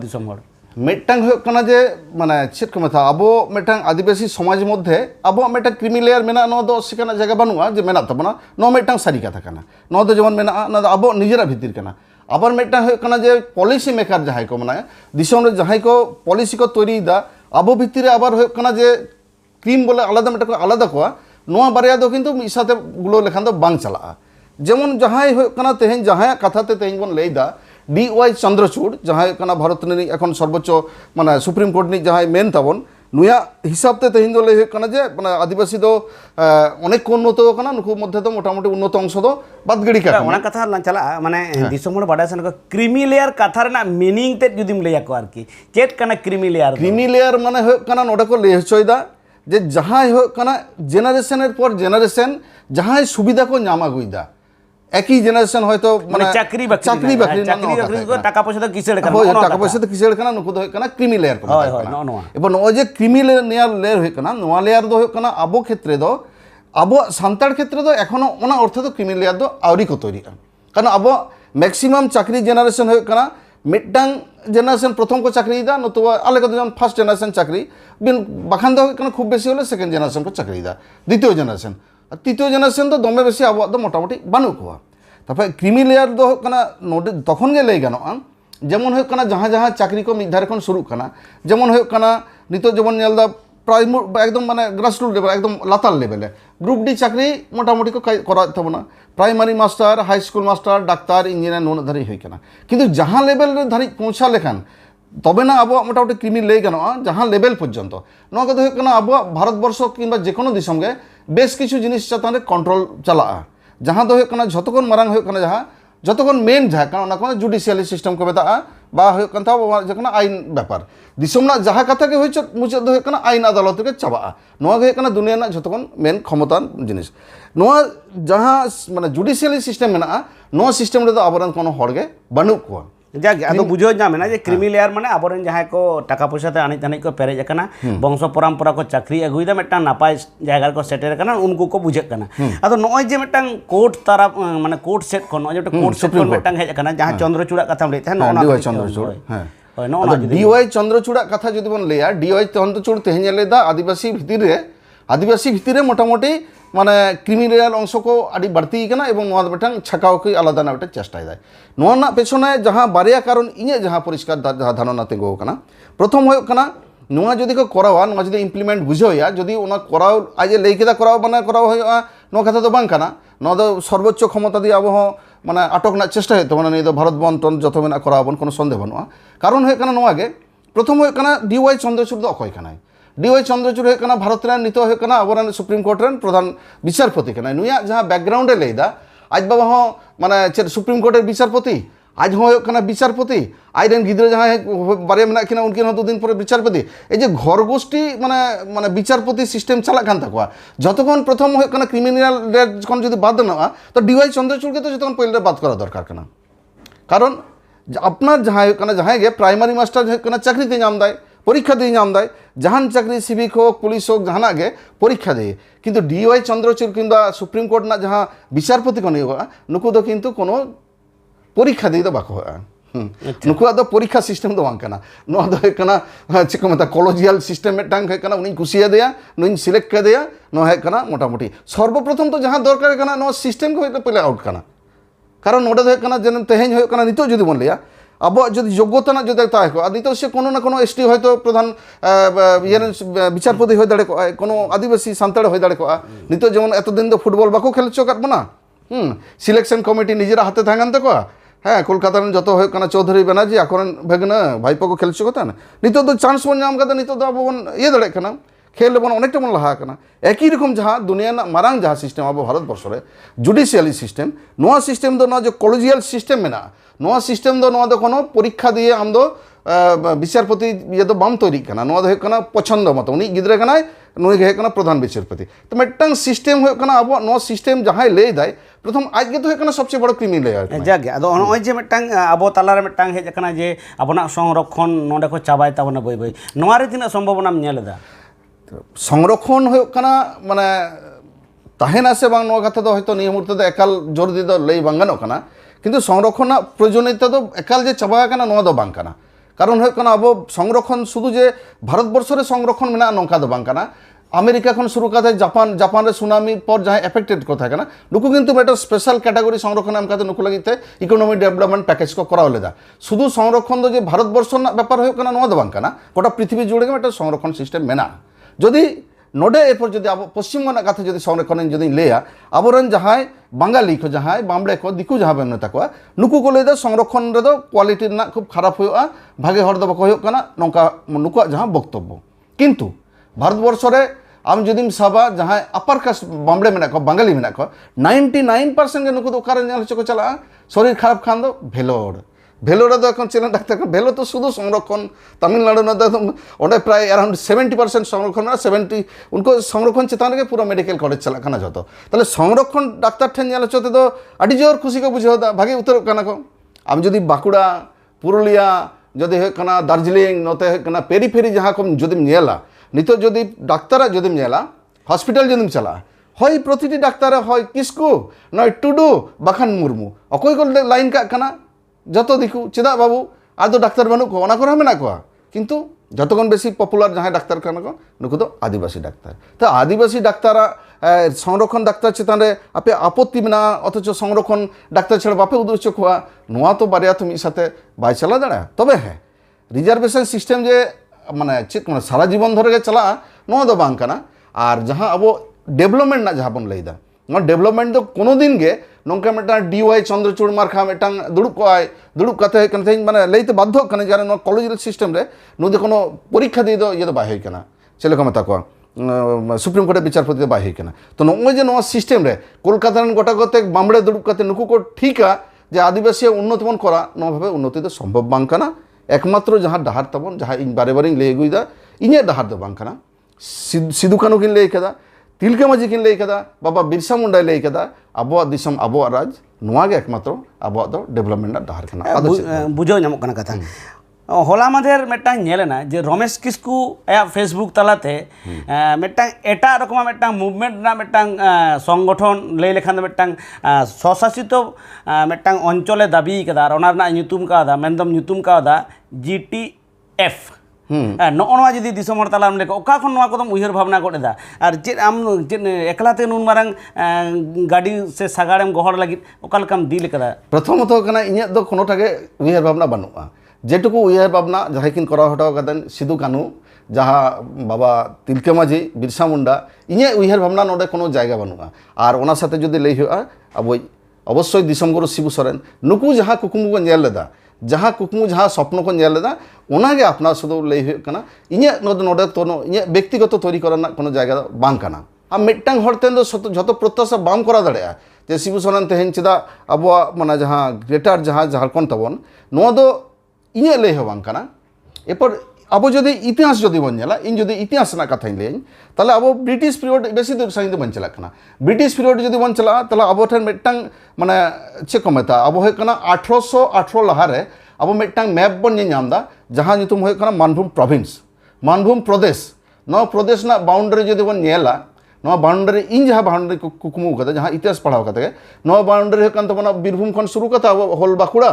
ᱢᱤᱫᱴᱟᱝ ᱦᱩᱭᱩᱜ ᱠᱟᱱᱟ ᱡᱮ ᱢᱟᱱᱮ ᱪᱮᱫ ᱠᱚ ᱢᱮᱛᱟᱜᱼᱟ ᱟᱵᱚ ᱢᱤᱫᱴᱟᱝ ᱟᱹᱫᱤᱵᱟᱹᱥᱤ ᱥᱚᱢᱟᱡᱽ ᱢᱚᱫᱽᱫᱷᱮ ᱟᱵᱚᱣᱟᱜ ᱢᱤᱫᱴᱟᱝ ᱠᱨᱤᱢᱤ ᱞᱮᱭᱟᱨ ᱢᱮᱱᱟᱜᱼᱟ ᱱᱚᱣᱟ ᱫᱚ ᱥᱮᱠᱟᱱᱟᱜ ᱡᱟᱭᱜᱟ ᱵᱟᱹᱱᱩᱜᱼᱟ ᱡᱮ ᱢᱮᱱᱟᱜ ᱛᱟᱵᱚᱱᱟ ᱱᱚᱣᱟ ᱢᱤᱫᱴᱟᱝ ᱥᱟᱹᱨᱤ ᱠᱟᱛᱷᱟ ᱠᱟᱱᱟ ᱱᱚᱣᱟ ᱫᱚ ᱡᱮᱢᱚᱱ ᱢᱮᱱᱟᱜᱼᱟ ᱱᱚᱣᱟ ᱫᱚ ᱟᱵᱚᱣᱟᱜ ᱱᱤᱡᱮᱨᱟᱜ ᱵᱷᱤᱛᱤᱨ ᱠᱟᱱᱟ আবার মিটান যে পলিসি মেকার যাহাই কো মানে দিশমরে যাহাই কো পলিসি কো তৈরিদা আবো ভিতরে আবার যে ক্রিম বলে আলাদা মিটা কো আলাদা কোয়া নোয়া বারিয়া দো কিন্তু মিশাতে গুলো লেখান দো বাং চালা যেমন যাহাই তেহেন যাহাই কথাতে তেহেন বন লেইদা ডি ওয়াই চন্দ্রচূড় ᱡᱟᱦᱟᱸᱭ ᱠᱟᱱᱟ ᱵᱷᱟᱨᱚᱛ ᱨᱮᱱᱤᱡ ᱮᱠᱷᱚᱱ ᱥᱚᱨᱵᱚᱪᱪᱚ ᱢᱟᱱᱮ ᱥᱩᱯᱨᱤᱢ ᱠᱳᱨᱴ ᱨᱮᱱᱤᱡ ᱡᱟᱦᱟᱸᱭ ᱢᱮᱱ ᱛᱟᱵᱚᱱ ᱱᱩᱭᱟ ᱦᱤᱥᱟᱹᱵ ᱛᱮ ᱛᱮᱦᱮᱧ ᱫᱚ ᱞᱟᱹᱭ ᱦᱩᱭᱩᱜ ᱠᱟᱱᱟ ᱡᱮ ᱢᱟᱱᱮ ᱟᱹᱫᱤᱵᱟᱹᱥᱤ ᱫᱚ ᱚᱱᱮᱠ ᱠᱚ ᱩᱱᱱᱚᱛᱚ ᱟᱠᱟᱱᱟ ᱱᱩᱠᱩ ᱢᱚᱫᱽᱫᱷᱮ ᱫᱚ ᱢᱳᱴᱟᱢᱩটি উন্নত অংশ ᱫᱚ ᱵᱟᱫ ᱜᱤᱰᱤ ᱠᱟᱜ ᱚᱱᱟ ᱠᱟᱛᱷᱟ ᱞᱟᱝ ᱪᱟᱞᱟᱜᱼᱟ ᱢᱟᱱᱮ ᱫᱤᱥᱚᱢ ᱦᱚᱲ ᱵᱟᱰᱟᱭ ᱥᱟᱱᱟ ᱠᱚ ᱠᱨᱤᱢᱤ ᱞᱮᱭᱟᱨ ᱠᱟᱛᱷᱟ ᱨᱮᱱᱟᱜ मीनिंग ᱛᱮᱫ ᱡᱩᱫᱤᱢ ᱞᱟᱹᱭ ᱟᱠᱚ ᱟᱨᱠᱤ ᱪᱮᱫ ᱠᱟᱱᱟ ᱠᱨᱤᱢᱤ ᱞᱮᱭᱟᱨ ᱠᱨᱤᱢᱤ ᱞᱮᱭᱟর মানে ᱦᱩᱭᱩᱜ ᱠᱟᱱᱟ ᱱᱚᱰᱮ ᱠᱚ ᱞᱟᱹᱭ ᱦᱚᱪᱚᱭᱮᱫᱟ ᱡᱮ ᱡᱟᱦᱟᱸᱭ ᱦᱩᱭᱩᱜ ᱠᱟᱱᱟ ᱡᱮনারেশনের পর জেনারেশন ᱡᱟᱦᱟᱸᱭ সুবিধা ᱠᱚ ᱧᱟᱢ ᱟᱹᱜᱩᱭᱮᱫᱟ একই জেনারেশন হয়তো মানে, মানে চাকরি বাকরি চাকরি বাকরি হ্যাঁ, চাকরি বাকরি টাকা পয়সা তো কিসের কানা হয় টাকা পয়সা তো কিসের কানা নুকু দো হয় কানা? ক্রিমি লেয়ার ᱠᱚ হয় হয় ᱱᱚᱣᱟ এবার ᱱᱚᱣᱟ যে ক্রিমি লেয়ার লেয়ার হয় কানা? নোয়া লেয়ার দো হয় কানা? আবো ক্ষেত্রে দো আবো সান্তার ক্ষেত্রে দো এখনও ওনা অর্থ তো ক্রিমি লেয়ার দো আউরি কো তৈরি কারণ আবো ম্যাক্সিমাম চাকরি জেনারেশন হয় কানা? মিটটাং জেনারেশন প্রথম কো চাকরি দা নতুবা আলেকা যেমন ফার্স্ট জেনারেশন চাকরি। বিন বাখান দো হয় কানা? খুব বেশি হলে সেকেন্ড জেনারেশন কো চাকরি দা দ্বিতীয় জেনারেশন ᱟᱨ ᱛᱤᱛᱤᱭᱚ ᱡᱮᱱᱟᱨᱮᱥᱚᱱ ᱫᱚ ᱫᱚᱢᱮ ᱵᱮᱥᱤ ᱟᱵᱚᱣᱟᱜ ᱫᱚ ᱢᱚᱴᱟᱢᱩᱴᱤ ᱵᱟᱹᱱᱩᱜ ᱠᱚᱣᱟ ᱛᱟᱨᱯᱚᱨᱮ ᱠᱨᱤᱢᱤ ᱞᱮᱭᱟᱨ ᱫᱚ ᱦᱩᱭᱩᱜ ᱠᱟᱱᱟ ᱱᱚᱰᱮ ᱛᱚᱠᱷᱚᱱ ᱜᱮ ᱞᱟᱹᱭ ᱜᱟᱱᱚᱜᱼᱟ ᱡᱮᱢᱚᱱ ᱦᱩᱭᱩᱜ ᱠᱟᱱᱟ ᱡᱟᱦᱟᱸ ᱡᱟᱦᱟᱸ ᱪᱟᱹᱠᱨᱤ ᱠᱚ ᱢᱤᱫ ᱫᱷᱟᱨᱮ ᱠᱷᱚᱱ ᱥᱩᱨᱩᱜ ᱠᱟᱱᱟ ᱡᱮᱢon ᱦᱩᱭᱩᱜ ᱠᱟᱱᱟ ᱱᱤᱛᱚᱜ ᱡᱮᱢᱚᱱ ᱧᱮᱞ ᱫᱟ প্রাইমারি একদম মানে গ্রাসরুট লেভেল একদম লাতার লেভেলে গ্রুপ ডি চাকরি মোটামুটি করা থাকবে primary master high school master doctor engineer নুন ধারি হয়ে কিন্তু যাহা লেভেল ধারি পৌঁছা লেখান ᱛᱚᱵᱮ ᱱᱟ ᱟᱵᱚᱣᱟᱜ ᱢᱚᱴᱟᱢᱩᱴᱤ ᱠᱨᱤᱢᱤ ᱞᱟᱹᱭ ᱜᱟᱱᱚᱜᱼᱟ ᱡᱟᱦᱟᱸ ᱞᱮᱵᱮᱞ ᱯᱚᱨᱡᱚᱱᱛᱚ ᱱᱚᱣᱟ ᱠᱚᱫᱚ ᱦᱩᱭᱩᱜ ᱠᱟᱱᱟ ᱟᱵᱚᱣᱟᱜ ᱵᱷᱟᱨᱚᱛᱵᱚᱨᱥᱚ ᱠᱤᱝᱵᱟ ᱡᱮ ᱠᱳᱱᱳ ᱫᱤᱥᱚᱢ ᱜᱮ ᱵᱮᱥ ᱠᱤᱪᱷু ᱡᱤᱱᱤᱥ ᱪᱮᱛᱟᱱ ᱨᱮ ᱠᱚᱱᱴᱨᱳᱞ ᱪᱟᱞᱟᱜᱼᱟ ᱡᱟᱦᱟᱸ ᱫᱚ ᱦᱩᱭᱩᱜ ᱠᱟᱱᱟ ᱡᱷᱚᱛᱚᱠᱷᱚᱱ ᱢᱟᱨᱟᱝ ᱦᱩᱭᱩᱜ ᱠᱟᱱᱟ ᱡᱟᱦᱟᱸ ᱡᱚᱛᱚᱠᱷᱚᱱ মেন ᱡᱟᱦᱟᱸ ᱠᱟᱱᱟ ᱚᱱᱟ ᱠᱚ ᱡᱩᱰᱤᱥᱤᱭᱟᱞᱤ ᱥᱤᱥᱴᱮᱢ ᱠᱚ ᱢᱮᱛᱟᱜᱼᱟ বা ᱦᱩᱭᱩᱜ ᱠᱟᱱ ᱛᱟᱵᱚᱱᱟ ᱡᱮ ᱠᱳᱱᱳ ᱟᱹᱭᱤᱱ ᱵᱮᱯᱟᱨ ᱫᱤᱥᱚᱢ ᱨᱮᱱᱟᱜ ᱡᱟᱦᱟᱸ ᱠᱟᱛᱷᱟ ᱜᱮ ᱦᱩᱭᱪᱚ ᱢᱩᱪᱟᱹᱫ ᱫᱚ ᱦᱩᱭᱩᱜ ᱠᱟᱱᱟ ᱟᱹᱭᱤᱱ ᱟᱫᱟᱞᱚᱛ ᱨᱮᱜᱮ ᱪᱟᱵᱟᱜᱼᱟ ᱱᱚᱣᱟ ᱜᱮ ᱦᱩᱭᱩᱜ ᱠᱟᱱᱟ ᱫᱩᱱᱤᱭᱟᱹ ᱨᱮᱱᱟᱜ ᱡᱚᱛᱚᱠᱷᱚᱱ ᱢᱮᱱ ᱠᱷᱚᱢᱚᱛᱟᱱ ᱡᱤᱱᱤᱥ ᱱᱚᱣᱟ ᱡᱟᱦᱟᱸ ᱢᱟᱱᱮ ᱡᱩᱰᱤᱥᱤᱭᱟᱞᱤ ᱥᱤᱥᱴᱮᱢ ᱢᱮᱱᱟᱜᱼᱟ ᱱᱚᱣᱟ ᱥᱤᱥᱴᱮᱢ ᱨᱮᱫᱚ ᱟᱵᱚᱨᱮᱱ ᱠᱳᱱᱳ ᱦᱚᱲ ᱜᱮ ᱵᱟᱹᱱᱩᱜ ᱠᱚᱣᱟ ᱡᱟᱜ ᱟᱫᱚ ᱵᱩᱡᱷᱟᱹᱣ ᱧᱟᱢ ᱮᱱᱟ ᱡᱮ ᱠᱨᱤᱢᱤ ᱞᱮᱭᱟᱨ ᱢᱟᱱᱮ ᱟᱵᱚᱨᱮᱱ ᱡᱟᱦᱟᱸᱭ ᱠᱚ ᱴᱟᱠᱟ ᱯᱚᱭᱥᱟ ᱛᱮ ᱟᱹᱱᱤᱡ ᱛᱟᱹᱱᱤᱡ ᱠᱚ ᱯᱮᱨᱮᱡ ᱟᱠᱟᱱᱟ ᱵᱚᱝᱥᱚ ᱯᱚᱨᱚᱢᱯᱚᱨᱟ ᱠᱚ ᱪᱟᱹᱠᱨᱤ ᱟᱹᱜᱩᱭᱮᱫᱟ ᱢᱤᱫᱴᱟᱝ ᱱᱟᱯᱟᱭ ᱡᱟᱭᱜᱟ ᱨᱮᱠᱚ ᱥᱮᱴᱮᱨ ᱟᱠᱟᱱᱟ ᱩᱱᱠᱩ ᱠᱚ ᱵᱩᱡᱷᱟᱹᱜ ᱠᱟᱱᱟ ᱟᱫᱚ ᱱᱚᱜᱼᱚᱭ ᱡᱮ ᱢᱤᱫᱴᱟᱝ ᱠᱳর্ট ᱛᱟᱨᱟ ᱢᱟᱱᱮ ᱠᱳর্ট ᱥᱮᱫ ᱠᱷᱚᱱ ᱱᱚᱜᱼᱚᱭ ᱡᱮ ᱠᱳর্ᱴ ᱥᱮᱫ ᱠᱷᱚᱱ ᱢᱤᱫᱴᱟᱝ ᱦᱮᱡ ᱟᱠᱟᱱᱟ ᱡᱟᱦᱟᱸ ᱪᱚᱱᱫᱨᱚᱪᱩᱲᱟᱜ ᱠᱟᱛᱷᱟᱢ ᱞᱟᱹᱭᱮᱫ ᱛᱟᱦᱮᱸᱫ ᱱᱚᱜᱼᱚ ᱱᱚᱣᱟ ᱪᱚᱱᱫᱨᱚᱪᱩᱲ ᱦᱮᱸ ডিওয়াই চন্দ্রচূড়ার কথা যদি বন লেয়া ডিওয়াই চন্দ্রচূড় তেহেᱧ ᱞᱮᱫᱟ আদিবাসী ভিতরে আদিবাসী ভিতরে মোটামুটি ᱢᱟᱱᱮ ᱠᱨᱤᱢᱤ ᱨᱮᱭᱟᱜ ᱚᱝᱥᱚ ᱠᱚ ᱟᱹᱰᱤ ᱵᱟᱹᱲᱛᱤ ᱟᱠᱟᱱᱟ ᱮᱵᱚᱝ ᱱᱚᱣᱟ ᱫᱚ ᱢᱤᱫᱴᱟᱝ ᱪᱷᱟᱠᱟᱣ ᱠᱚ ᱟᱞᱟᱫᱟ ᱨᱮᱱᱟᱜ ᱢᱤᱫᱴᱟᱝ ᱪᱮᱥᱴᱟᱭᱮᱫᱟᱭ ᱱᱚᱣᱟ ᱨᱮᱱᱟᱜ ᱯᱮᱪᱷᱚᱱᱮ ᱡᱟᱦᱟᱸ ᱵᱟᱨᱭᱟ ᱠᱟᱨᱚᱱ ᱤᱧᱟᱹᱜ ᱡᱟᱦᱟᱸ ᱯᱚᱨᱤᱥᱠᱟᱨ ᱡᱟᱦᱟᱸ ᱫᱷᱟᱨᱚᱱᱟ ᱛᱤᱸᱜᱩ ᱟᱠᱟᱱᱟ ᱯᱨᱚᱛᱷᱚᱢ ᱦᱩᱭᱩᱜ ᱠᱟᱱᱟ ᱱᱚᱣᱟ ᱡᱩᱫᱤ ᱠᱚ ᱠᱚᱨᱟᱣᱟ ᱱᱚᱣᱟ ᱡᱩᱫᱤ ᱤᱢᱯᱞᱤᱢᱮᱱᱴ ᱵᱩᱡᱷᱟᱹᱣᱮᱭᱟ ᱡᱩᱫᱤ ᱚᱱᱟ ᱠᱚᱨᱟᱣ ᱟᱡ ᱮ ᱞᱟᱹᱭ ᱠᱮᱫᱟ ᱠᱚᱨᱟᱣ ᱢᱟᱱᱮ ᱠᱚᱨᱟᱣ ᱦᱩᱭᱩᱜᱼᱟ ᱱᱚᱣᱟ ᱠᱟᱛᱷᱟ ᱫᱚ ᱵᱟᱝ ᱠᱟᱱᱟ ᱱᱚᱣᱟ ᱫᱚ ᱥᱚᱨᱵᱳᱪᱪᱚ ᱠᱷᱚᱢᱚᱛᱟ ᱫᱤᱭᱮ ᱟᱵᱚ ᱦᱚᱸ মানে আটক না চেষ্টা হয়ে মানে নিয়ে ভারত বন্টন যত মেনা করা কোনো সন্দেহ বানুয়া কারণ হয়ে কারণ নয় প্রথম হয়ে ডিওয়াই চন্দ্রচূড় অকয় কানায় ডিওয়াই চন্দ্রচূড় হয়ে কানা ভারত রেন নিত হয়ে কানা আবরেন সুপ্রিম কোর্ট রেন প্রধান বিচারপতি কানায় নুয়া যাহা ব্যাকগ্রাউন্ডে লেইদা, আজ বাবা হো মানে চেদ সুপ্রিম কোর্টের বিচারপতি, আজ হো হয়ে কানা বিচারপতি, আই রেন গিদ্রে যাহা বারে মেনা কিনা উনকিন দুদিন পরে বিচারপতি। এই যে ঘর গোষ্ঠী মানে মানে বিচারপতি সিস্টেম চালাক কান যতক্ষণ প্রথম হয়ে ক্রিমিনাল যখন যদি বাদ না তো ডিওয়াই চন্দ্রচূড়কে তো যতক্ষণ পहिले বাদ করা দরকার কারণ, আপনার যাহাই গে প্রাইমারি মাস্টার কানা চাকরিতে নাম দেয়। পরীক্ষা দিয়ে নাম দেয় জাহান চাকরি সিভিক হোক পুলিশ হোক যাহান আগে পরীক্ষা দিয়ে। কিন্তু ডিওয়াই চন্দ্রচূড় কিংবা সুপ্রিম কোর্ট না যাহা বিচারপতি কো নুকু দো কিন্তু কোনো পরীক্ষা দিয়ে দো বাকো নুকুয়া দো পরীক্ষা সিস্টেম দো বাং কানা। নোয়া দো কানা চিকো মতা কলেজিয়াল সিস্টেম মেটাং হে কানা উনি কুসিয়া দেয়া নুই সিলেক্ট কে দেয়া নোয়া হে মোটামুটি। সর্বপ্রথম তো যাহা দরকার কানা নোয়া সিস্টেম কো পেলে আউট কানা। কারণ নোটা দো কানা যেন তেহেন হয়ে কানা নিতো যদি বন আবহাওয়া যদি যোগ্যতা না, যদি হোক আর নিতেও সে কোনো না কোনো এসটি হয়তো প্রধান ইয়ে বিচারপতি হয়ে দাঁড়ে কোনো আদিবাসী সান্তাড় হয়ে দাঁড়ে কোয়া নিতেও যেমন এতদিন তো ফুটবল বাকো খেলছ, কাটবো না? হুম, সিলেকশন কমিটি নিজেরা হাতে থাকান তো কোয়া হ্যাঁ কলকাতার যত হয়ে কানা চৌধুরী ব্যানার্জি এখন ভেগনা, ভাইপোকে খেলছ কথা না? নিতেও তো চান্স বন নিতেও তো আবো ইয়ে দাঁড়ে কানা। খেলে বন অনেকটা বন লাহা কানা একই রকম যাহা দুনিয়া না মারাং যাহা সিস্টেম আবো ভারতবর্ষরে জুডিশিয়ালি সিস্টেম নোয়া সিস্টেম দো না যে কলেজিয়াল সিস্টেম মেনা নোয়া সিস্টেম দো নোয়া দো কোনো পরীক্ষা দিয়ে আম দো আহ, বিচারপতি ইয়ে দো বাম তৈরি কানা নোয়া দো হয়ে কানা পছন্দ মতো উনি গিদ্রে কানায় নুই হয়ে কানা প্রধান বিচারপতি তো মিটটাং সিস্টেম হয়ে কানা আবো নোয়া সিস্টেম যাহাই লেই দেয় প্রথম আজকে তো হয়ে কানা সবচেয়ে বড় ক্রিমি লেয়ার ᱡᱟᱜᱮ ᱟᱫᱚ ᱱᱚᱜᱼᱚᱭ ᱡᱮ ᱢᱤᱫᱴᱟᱝ ᱟᱵᱚ ᱛᱟᱞᱟᱨᱮ ᱢᱤᱫᱴᱟᱝ ᱦᱮᱡ ᱟᱠᱟᱱᱟ ᱡᱮ ᱟᱵᱚᱱᱟᱜ ᱥᱚᱝᱨᱚᱠᱷᱚᱱ ᱱᱚᱰᱮ ᱠᱚ ᱪᱟᱵᱟᱭ ᱛᱟᱵᱚᱱᱟ ᱵᱟᱹᱭ ᱵᱟᱹᱭ ᱱᱚᱣᱟ ᱨᱮ ᱛᱤᱱᱟᱹᱜ ᱥᱚᱢᱵᱷᱚᱵᱚᱱᱟᱢ ᱧᱮᱞ ᱮᱫᱟ সংরক্ষণ হয়ে কানা মানে তাহেনা সে বাং নোয়া কথা তো হয়তো নিয়ে মুহূর্তে তো একাল জোর দিয়ে তো লই বাং গানো কানা কিন্তু সংরক্ষণ প্রয়োজনীয়তা তো একাল যে চাবা কানা নোয়া দো বাং কানা কারণ হয়ে কানা আবো সংরক্ষণ শুধু যে ভারতবর্ষের সংরক্ষণ মেনা নৌকা দো বাং কানা আমেরিকা খন শুরু কথা জাপান জাপানের সুনামির পর যাহা এফেক্টেড কথা কানা নুকু কিন্তু একটা স্পেশাল ক্যাটাগরি সংরক্ষণ আম কাতে নুকু লাগিতে ইকোনমি ডেভেলপমেন্ট প্যাকেজ কো করা হলে দা শুধু সংরক্ষণ তো যে ভারতবর্ষ না ব্যাপার হয়ে কানা নোয়া দো বাং কানা গোটা পৃথিবী জুড়ে একটা সংরক্ষণ সিস্টেম মেনা যদি নোডে এরপর যদি আবো পশ্চিমবঙ্গের কথা যদি সংরক্ষণ যদি লেয়া, আবরণ যাহাই বাঙালি যাহাই, বামড়ে কো দিকু যাহা বেমনে তাকুয়া নুকু কো লেদা সংরক্ষণ রেদো কোয়ালিটি না খুব খারাপ হইয়া ভাগে হর দবা কো কানা, নৌকা নুকুয়া যাহা বক্তব্য। কিন্তু ভারতবর্ষরে আমি যদি সাবা যাহাই আপার কাস্ট বামড়ে মেনা কো বাঙালি মেনা কো নাইনটি নাইন পার্সেন্ট নুকু তো কারণ চালা, শরীর খারাপ খান দো ভেলোর ভেলোরে তো এখন ছিলেন ডাক্তার ভেলো তো শুধু সংরক্ষণ, তামিলনাড়ু না ওটা প্রায় অ্যারাউন্ড সেভেন্টি পার্সেন্ট সংরক্ষণ না সেভেন্টি উনকো সংরক্ষণ চেতান রেখে পুরো মেডিকেল কলেজ চালাখানা যত। তাহলে সংরক্ষণ ডাক্তার ঠেন জানা চোতে তো আডি জোর খুশি কো বুঝে হতা, ভাগে উত্তর কানা কো। আমি যদি বাঁকুড়া, পুরুলিয়া, যদি হয়ে কানা দার্জিলিং, নতে হয়ে কানা পেরি ফেরি যাহা কম যদি নেলা নিত যদি ডাক্তারা যদি নেলা হসপিটাল যদি চালা, হয় প্রতিটি ডাক্তারে হয় কিসকু, নয় টুডু, বাখান মুর্মু কল লাইন কাক কানা ᱡᱚᱛᱚ ᱫᱤᱠᱩ ᱪᱮᱫᱟᱜ ᱵᱟᱵᱩ ᱟᱫᱚ ᱰᱟᱠᱛᱟᱨ ᱵᱟᱹᱱᱩᱜ ᱠᱚᱣᱟ ᱚᱱᱟ ᱠᱚᱨᱮ ᱢᱮᱱᱟᱜ ᱠᱚᱣᱟ ᱠᱤᱱᱛᱩ ᱡᱚᱛᱚᱠᱷᱚᱱ ᱵᱮᱥᱤ ᱯᱚᱯᱩᱞᱟᱨ ᱡᱟᱦᱟᱸᱭ ᱰᱟᱠᱛᱟᱨ ᱠᱟᱱᱟ ᱠᱚ ᱱᱩᱠᱩ ᱫᱚ ᱟᱹᱫᱤᱵᱟᱹᱥᱤ ᱰᱟᱠᱛᱟᱨ ᱛᱚ ᱟᱹᱫᱤᱵᱟᱹᱥᱤ ᱰᱟᱠᱛᱟᱨᱟᱜ ᱥᱚᱝᱨᱚᱠᱷᱚᱱ ᱰᱟᱠᱛᱟᱨ ᱪᱮᱛᱟᱱ ᱨᱮ ᱟᱯᱮ ᱟᱯᱚᱛᱛᱤ ᱢᱮᱱᱟᱜᱼᱟ ᱚᱛᱷᱚᱪᱚ ᱥᱚᱝᱨᱚᱠᱷᱚᱱ ᱰᱟᱠᱛᱟᱨ ᱪᱷᱟᱲᱟ ᱵᱟᱯᱮ ᱩᱫᱩᱜ ᱦᱚᱪᱚ ᱠᱚᱣᱟ ᱱᱚᱣᱟ ᱛᱚ ᱵᱟᱨᱭᱟ ᱛᱚ ᱢᱤᱫ ᱥᱟᱛᱮ ᱵᱟᱭ ᱪᱟᱞᱟᱣ ᱫᱟᱲᱮᱭᱟᱜᱼᱟ ᱛᱚᱵᱮ ᱦᱮᱸ রিজার্ভেশন সিস্টেম যে মানে চেক মানে সারা জীবন ধরে চলা নোয়া দো বাং কানা আর যাহা আবো ডেভেলপমেন্ট না যাহা বন লাইদা নোয়া ডেভেলপমেন্ট দো কোনো দিন গে ᱱᱚᱝᱠᱟ ᱢᱤᱫᱴᱟᱝ ᱰᱤᱣᱟᱭ ᱪᱚᱱᱫᱨᱚᱪᱩᱲ ᱢᱟᱨᱠᱷᱟ ᱢᱤᱫᱴᱟᱝ ᱫᱩᱲᱩᱵ ᱠᱚᱜᱼᱟᱭ ᱫᱩᱲᱩᱵ ᱠᱟᱛᱮ ᱠᱟᱱᱟ ᱛᱮᱦᱮᱧ ᱢᱟᱱᱮ ᱞᱟᱹᱭᱛᱮ ᱵᱟᱫᱽᱫᱷᱚᱜ ᱠᱟᱱᱟ ᱡᱟᱨ ᱱᱚᱣᱟ ᱠᱚᱞᱮᱡᱽ ᱥᱤᱥᱴᱮᱢ ᱨᱮ ᱱᱩᱭ ᱫᱚ ᱠᱳᱱᱳ ᱯᱚᱨᱤᱠᱠᱷᱟ ᱫᱤᱭᱮ ᱫᱚ ᱤᱭᱟᱹ ᱫᱚ ᱵᱟᱭ ᱦᱩᱭ ᱠᱟᱱᱟ ᱪᱮᱫ ᱞᱮᱠᱟ ᱢᱮᱛᱟ ᱠᱚᱣᱟ সুপ্রিম কোর্টের বিচারপতি তো বাহির কেনা তো নয় যে নয় সিস্টেমে কলকাতার গোটা গতে বামড়ে দুড়ুব কাতে নুকু কো ঠিকা যে আদিবাসী উন্নতবন করা নভাবে উন্নতি তো সম্ভব বাং কানা একমাত্র যাহা ডাহার তাবন যাহা ইন বারে বারে লেগুইদা ইনে ডাহার দো বাং কানা সিধু কানু কিন লেই কেদা ᱛᱤᱞᱠᱟᱹ ᱢᱟᱹᱡᱷᱤ ᱠᱤᱱ ᱞᱟᱹᱭ ᱠᱟᱫᱟ ᱵᱟᱵᱟ ᱵᱤᱨᱥᱟ ᱢᱩᱱᱰᱟᱭ ᱞᱟᱹᱭ ᱠᱟᱫᱟ ᱟᱵᱚᱣᱟᱜ ᱫᱤᱥᱚᱢ ᱟᱵᱚᱣᱟᱜ ᱨᱟᱡᱽ ᱱᱚᱣᱟ ᱜᱮ ᱮᱠᱢᱟᱛᱨᱚ ᱟᱵᱚᱣᱟᱜ ᱫᱚ ᱰᱮᱵᱷᱞᱚᱯᱢᱮᱱᱴ ᱨᱮᱱᱟᱜ ᱰᱟᱦᱟᱨ ᱠᱟᱱᱟ ᱵᱩᱡᱷᱟᱹᱣ ᱧᱟᱢᱚᱜ ᱠᱟᱱᱟ ᱠᱟᱛᱷᱟ ᱦᱚᱞᱟ ᱢᱟᱫᱷᱮᱨ ᱢᱤᱫᱴᱟᱝ ᱧᱮᱞᱮᱱᱟ ᱡᱮ ᱨᱚᱢᱮᱥ ᱠᱤᱥᱠᱩ ᱟᱭᱟᱜ ᱯᱷᱮᱥᱵᱩᱠ ᱛᱟᱞᱟᱛᱮ ᱢᱤᱫᱴᱟᱝ ᱮᱴᱟᱜ ᱨᱚᱠᱚᱢᱟᱜ ᱢᱤᱫᱴᱟᱝ ᱢᱩᱵᱷᱢᱮᱱᱴ ᱨᱮᱱᱟᱜ ᱢᱤᱫᱴᱟᱝ ᱥᱚᱝᱜᱚᱴᱷᱚᱱ ᱞᱟᱹᱭ ᱞᱮᱠᱷᱟᱱ ᱫᱚ ᱢᱤᱫᱴᱟᱝ ᱥᱚᱥᱟᱥᱤᱛᱚ ᱢᱤᱫᱴᱟᱝ ᱚᱧᱪᱚᱞᱮ ᱫᱟᱹᱵᱤ ᱠᱟᱫᱟ ᱟᱨ ᱚᱱᱟ ᱨᱮᱱᱟᱜ ᱧᱩᱛᱩᱢ ᱠᱟᱣᱫᱟ ᱢᱮᱱᱫᱚᱢ ᱧᱩᱛᱩᱢ ᱠᱟᱣᱫᱟ ᱡᱤ ᱴᱤ ᱮᱯᱷ ᱱᱚᱜᱼᱚ ᱱᱚᱣᱟ ᱡᱩᱫᱤ ᱫᱤᱥᱚᱢ ᱦᱚᱲ ᱛᱟᱞᱟᱢ ᱞᱮᱠᱟ ᱚᱠᱟ ᱠᱷᱚᱱ ᱱᱚᱣᱟ ᱠᱚᱫᱚᱢ ᱩᱭᱦᱟᱹᱨ ᱵᱷᱟᱵᱽᱱᱟ ᱜᱚᱫ ᱮᱫᱟ ᱟᱨ ᱪᱮᱫ ᱟᱢ ᱪᱮᱫ ᱮᱠᱞᱟᱛᱮ ᱱᱩᱱ ᱢᱟᱨᱟᱝ ᱜᱟᱹᱰᱤ ᱥᱮ ᱥᱟᱜᱟᱲᱮᱢ ᱜᱚᱦᱚᱲ ᱞᱟᱹᱜᱤᱫ ᱚᱠᱟ ᱞᱮᱠᱟᱢ ᱫᱤᱞ ᱟᱠᱟᱫᱟ ᱯᱨᱚᱛᱷᱚᱢᱚᱛᱚ ᱠᱟᱱᱟ ᱤᱧᱟᱹᱜ ᱫᱚ ᱠᱳᱱᱳᱴᱟᱜᱮ ᱩᱭᱦᱟᱹᱨ ᱵᱷᱟᱵᱽᱱᱟ ᱵᱟᱹᱱᱩᱜᱼᱟ যেটুকু উইয়ার ভাবনা যাহাই কিন করা হটাও কাতেন সিধু কানু যাহা বাবা তিলকে মাঝি বিরসা মুন্ডা ইয়ে উইহার ভাবনা নোডে কোনো জায়গা বানুয়া আর ওনার সাথে যদি লেই হওয়া আবই অবশ্যই দিশমগুরু শিবু সরেন নুকু যাহা কুকুমু নেলদা ᱡᱟᱦᱟᱸ ᱠᱩᱠᱢᱩ ᱡᱟᱦᱟᱸ ᱥᱚᱯᱱᱚ ᱠᱚ ᱧᱮᱞ ᱞᱮᱫᱟ ᱚᱱᱟᱜᱮ ᱟᱯᱱᱟᱨ ᱥᱩᱫᱷᱩ ᱞᱟᱹᱭ ᱦᱩᱭᱩᱜ ᱠᱟᱱᱟ ᱤᱧᱟᱹᱜ ᱱᱚᱰᱮ ᱛᱚᱱᱚ ᱤᱧᱟᱹᱜ ᱵᱮᱠᱛᱤᱜᱚᱛᱚ ᱛᱳᱭᱨᱤ ᱠᱚᱨᱟ ᱨᱮᱱᱟᱜ ᱠᱳᱱᱳ ᱡᱟᱭᱜᱟ ᱫᱚ ᱵᱟᱝ ᱠᱟᱱᱟ ᱟᱨ ᱢᱤᱫᱴᱟᱝ ᱦᱚᱲ ᱛᱮᱫᱚ ᱡᱚᱛᱚ ᱯᱨᱚᱛᱛᱟᱥᱟ ᱵᱟᱢ ᱠᱚᱨᱟᱣ ᱫᱟᱲᱮᱭᱟᱜᱼᱟ ᱡᱮ ᱥᱤᱵᱩ ᱥᱚᱨᱮᱱ ᱛᱮᱦᱮᱧ ᱪᱮᱫᱟᱜ ᱟᱵᱚᱣᱟᱜ ᱢᱟᱱᱮ ᱡᱟᱦᱟᱸ ᱜᱨᱮᱴᱟᱨ ᱡᱟᱦᱟᱸ ᱡᱷᱟᱲᱠᱷᱚᱸᱰ ᱛᱟᱵᱚᱱ ᱱᱚᱣᱟ ᱫᱚ ᱤᱧᱟᱹᱜ ᱞᱟᱹᱭ ᱦᱚᱸ ᱵᱟᱝ ᱠᱟᱱᱟ এরপর ᱟᱵᱚ ᱡᱩᱫᱤ ᱤᱛᱤᱦᱟᱥ ᱡᱩᱫᱤ ᱵᱚᱱ ᱧᱮᱞᱟ ᱤᱧ ᱡᱩᱫᱤ ᱤᱛᱤᱦᱟᱥ ᱨᱮᱱᱟᱜ ᱠᱟᱛᱷᱟᱧ ᱞᱟᱹᱭᱟᱹᱧ ᱛᱟᱦᱞᱮ ᱟᱵᱚ ᱵᱨᱤᱴᱤᱥ ᱯᱤᱨᱤᱭᱳᱰ ᱵᱮᱥᱤ ᱫᱚ ᱥᱟᱺᱜᱤᱧ ᱫᱚ ᱵᱟᱹᱧ ᱪᱟᱞᱟᱜ ᱠᱟᱱᱟ ᱵᱨᱤᱴᱤᱥ ᱯᱤᱨᱤᱭᱳᱰ ᱡᱩᱫᱤ ᱵᱚᱱ ᱪᱟᱞᱟᱜᱼᱟ ᱛᱟᱦᱞᱮ ᱟᱵᱚ ᱴᱷᱮᱱ ᱢᱤᱫᱴᱟᱝ ᱢᱟᱱᱮ ᱪᱮᱫ ᱠᱚ ᱢᱮᱛᱟᱜᱼᱟ ᱟᱵᱚ ᱦᱩᱭᱩᱜ ᱠᱟᱱᱟ ᱟᱴᱷᱨᱚᱥᱚ ᱟᱴᱷᱨᱚ ᱞᱟᱦᱟᱨᱮ ᱟᱵᱚ ᱢᱤᱫᱴᱟᱝ ᱢᱮᱯ ᱵᱚᱱ ᱧᱮᱧᱟᱢ ᱮᱫᱟ ᱡᱟᱦᱟᱸ ᱧᱩᱛᱩᱢ ᱦᱩᱭᱩᱜ ᱠᱟᱱᱟ ᱢᱟᱱᱵᱷᱩᱢ ᱯᱨᱚᱵᱷᱤᱱᱥ ᱢᱟᱱᱵᱷᱩᱢ ᱯᱨᱚᱫᱮᱥ ᱱᱚᱣᱟ ᱯᱨᱚᱫᱮᱥ ᱨᱮᱱᱟᱜ ᱵᱟᱣᱩᱱᱰᱟᱨᱤ ᱡᱩᱫᱤ ᱵᱚᱱ ᱧᱮᱞᱟ ᱱᱚᱣᱟ ᱵᱟᱣᱩᱱᱰᱟরি ইন যাহা বাউন্ডারি কুকুমু কাদা যাহা ইতিহাস পড়াও কাদা নয়া বাউন্ডারি হকান তখন বীরভূম খন শুরু কথা হল বাঁকুড়া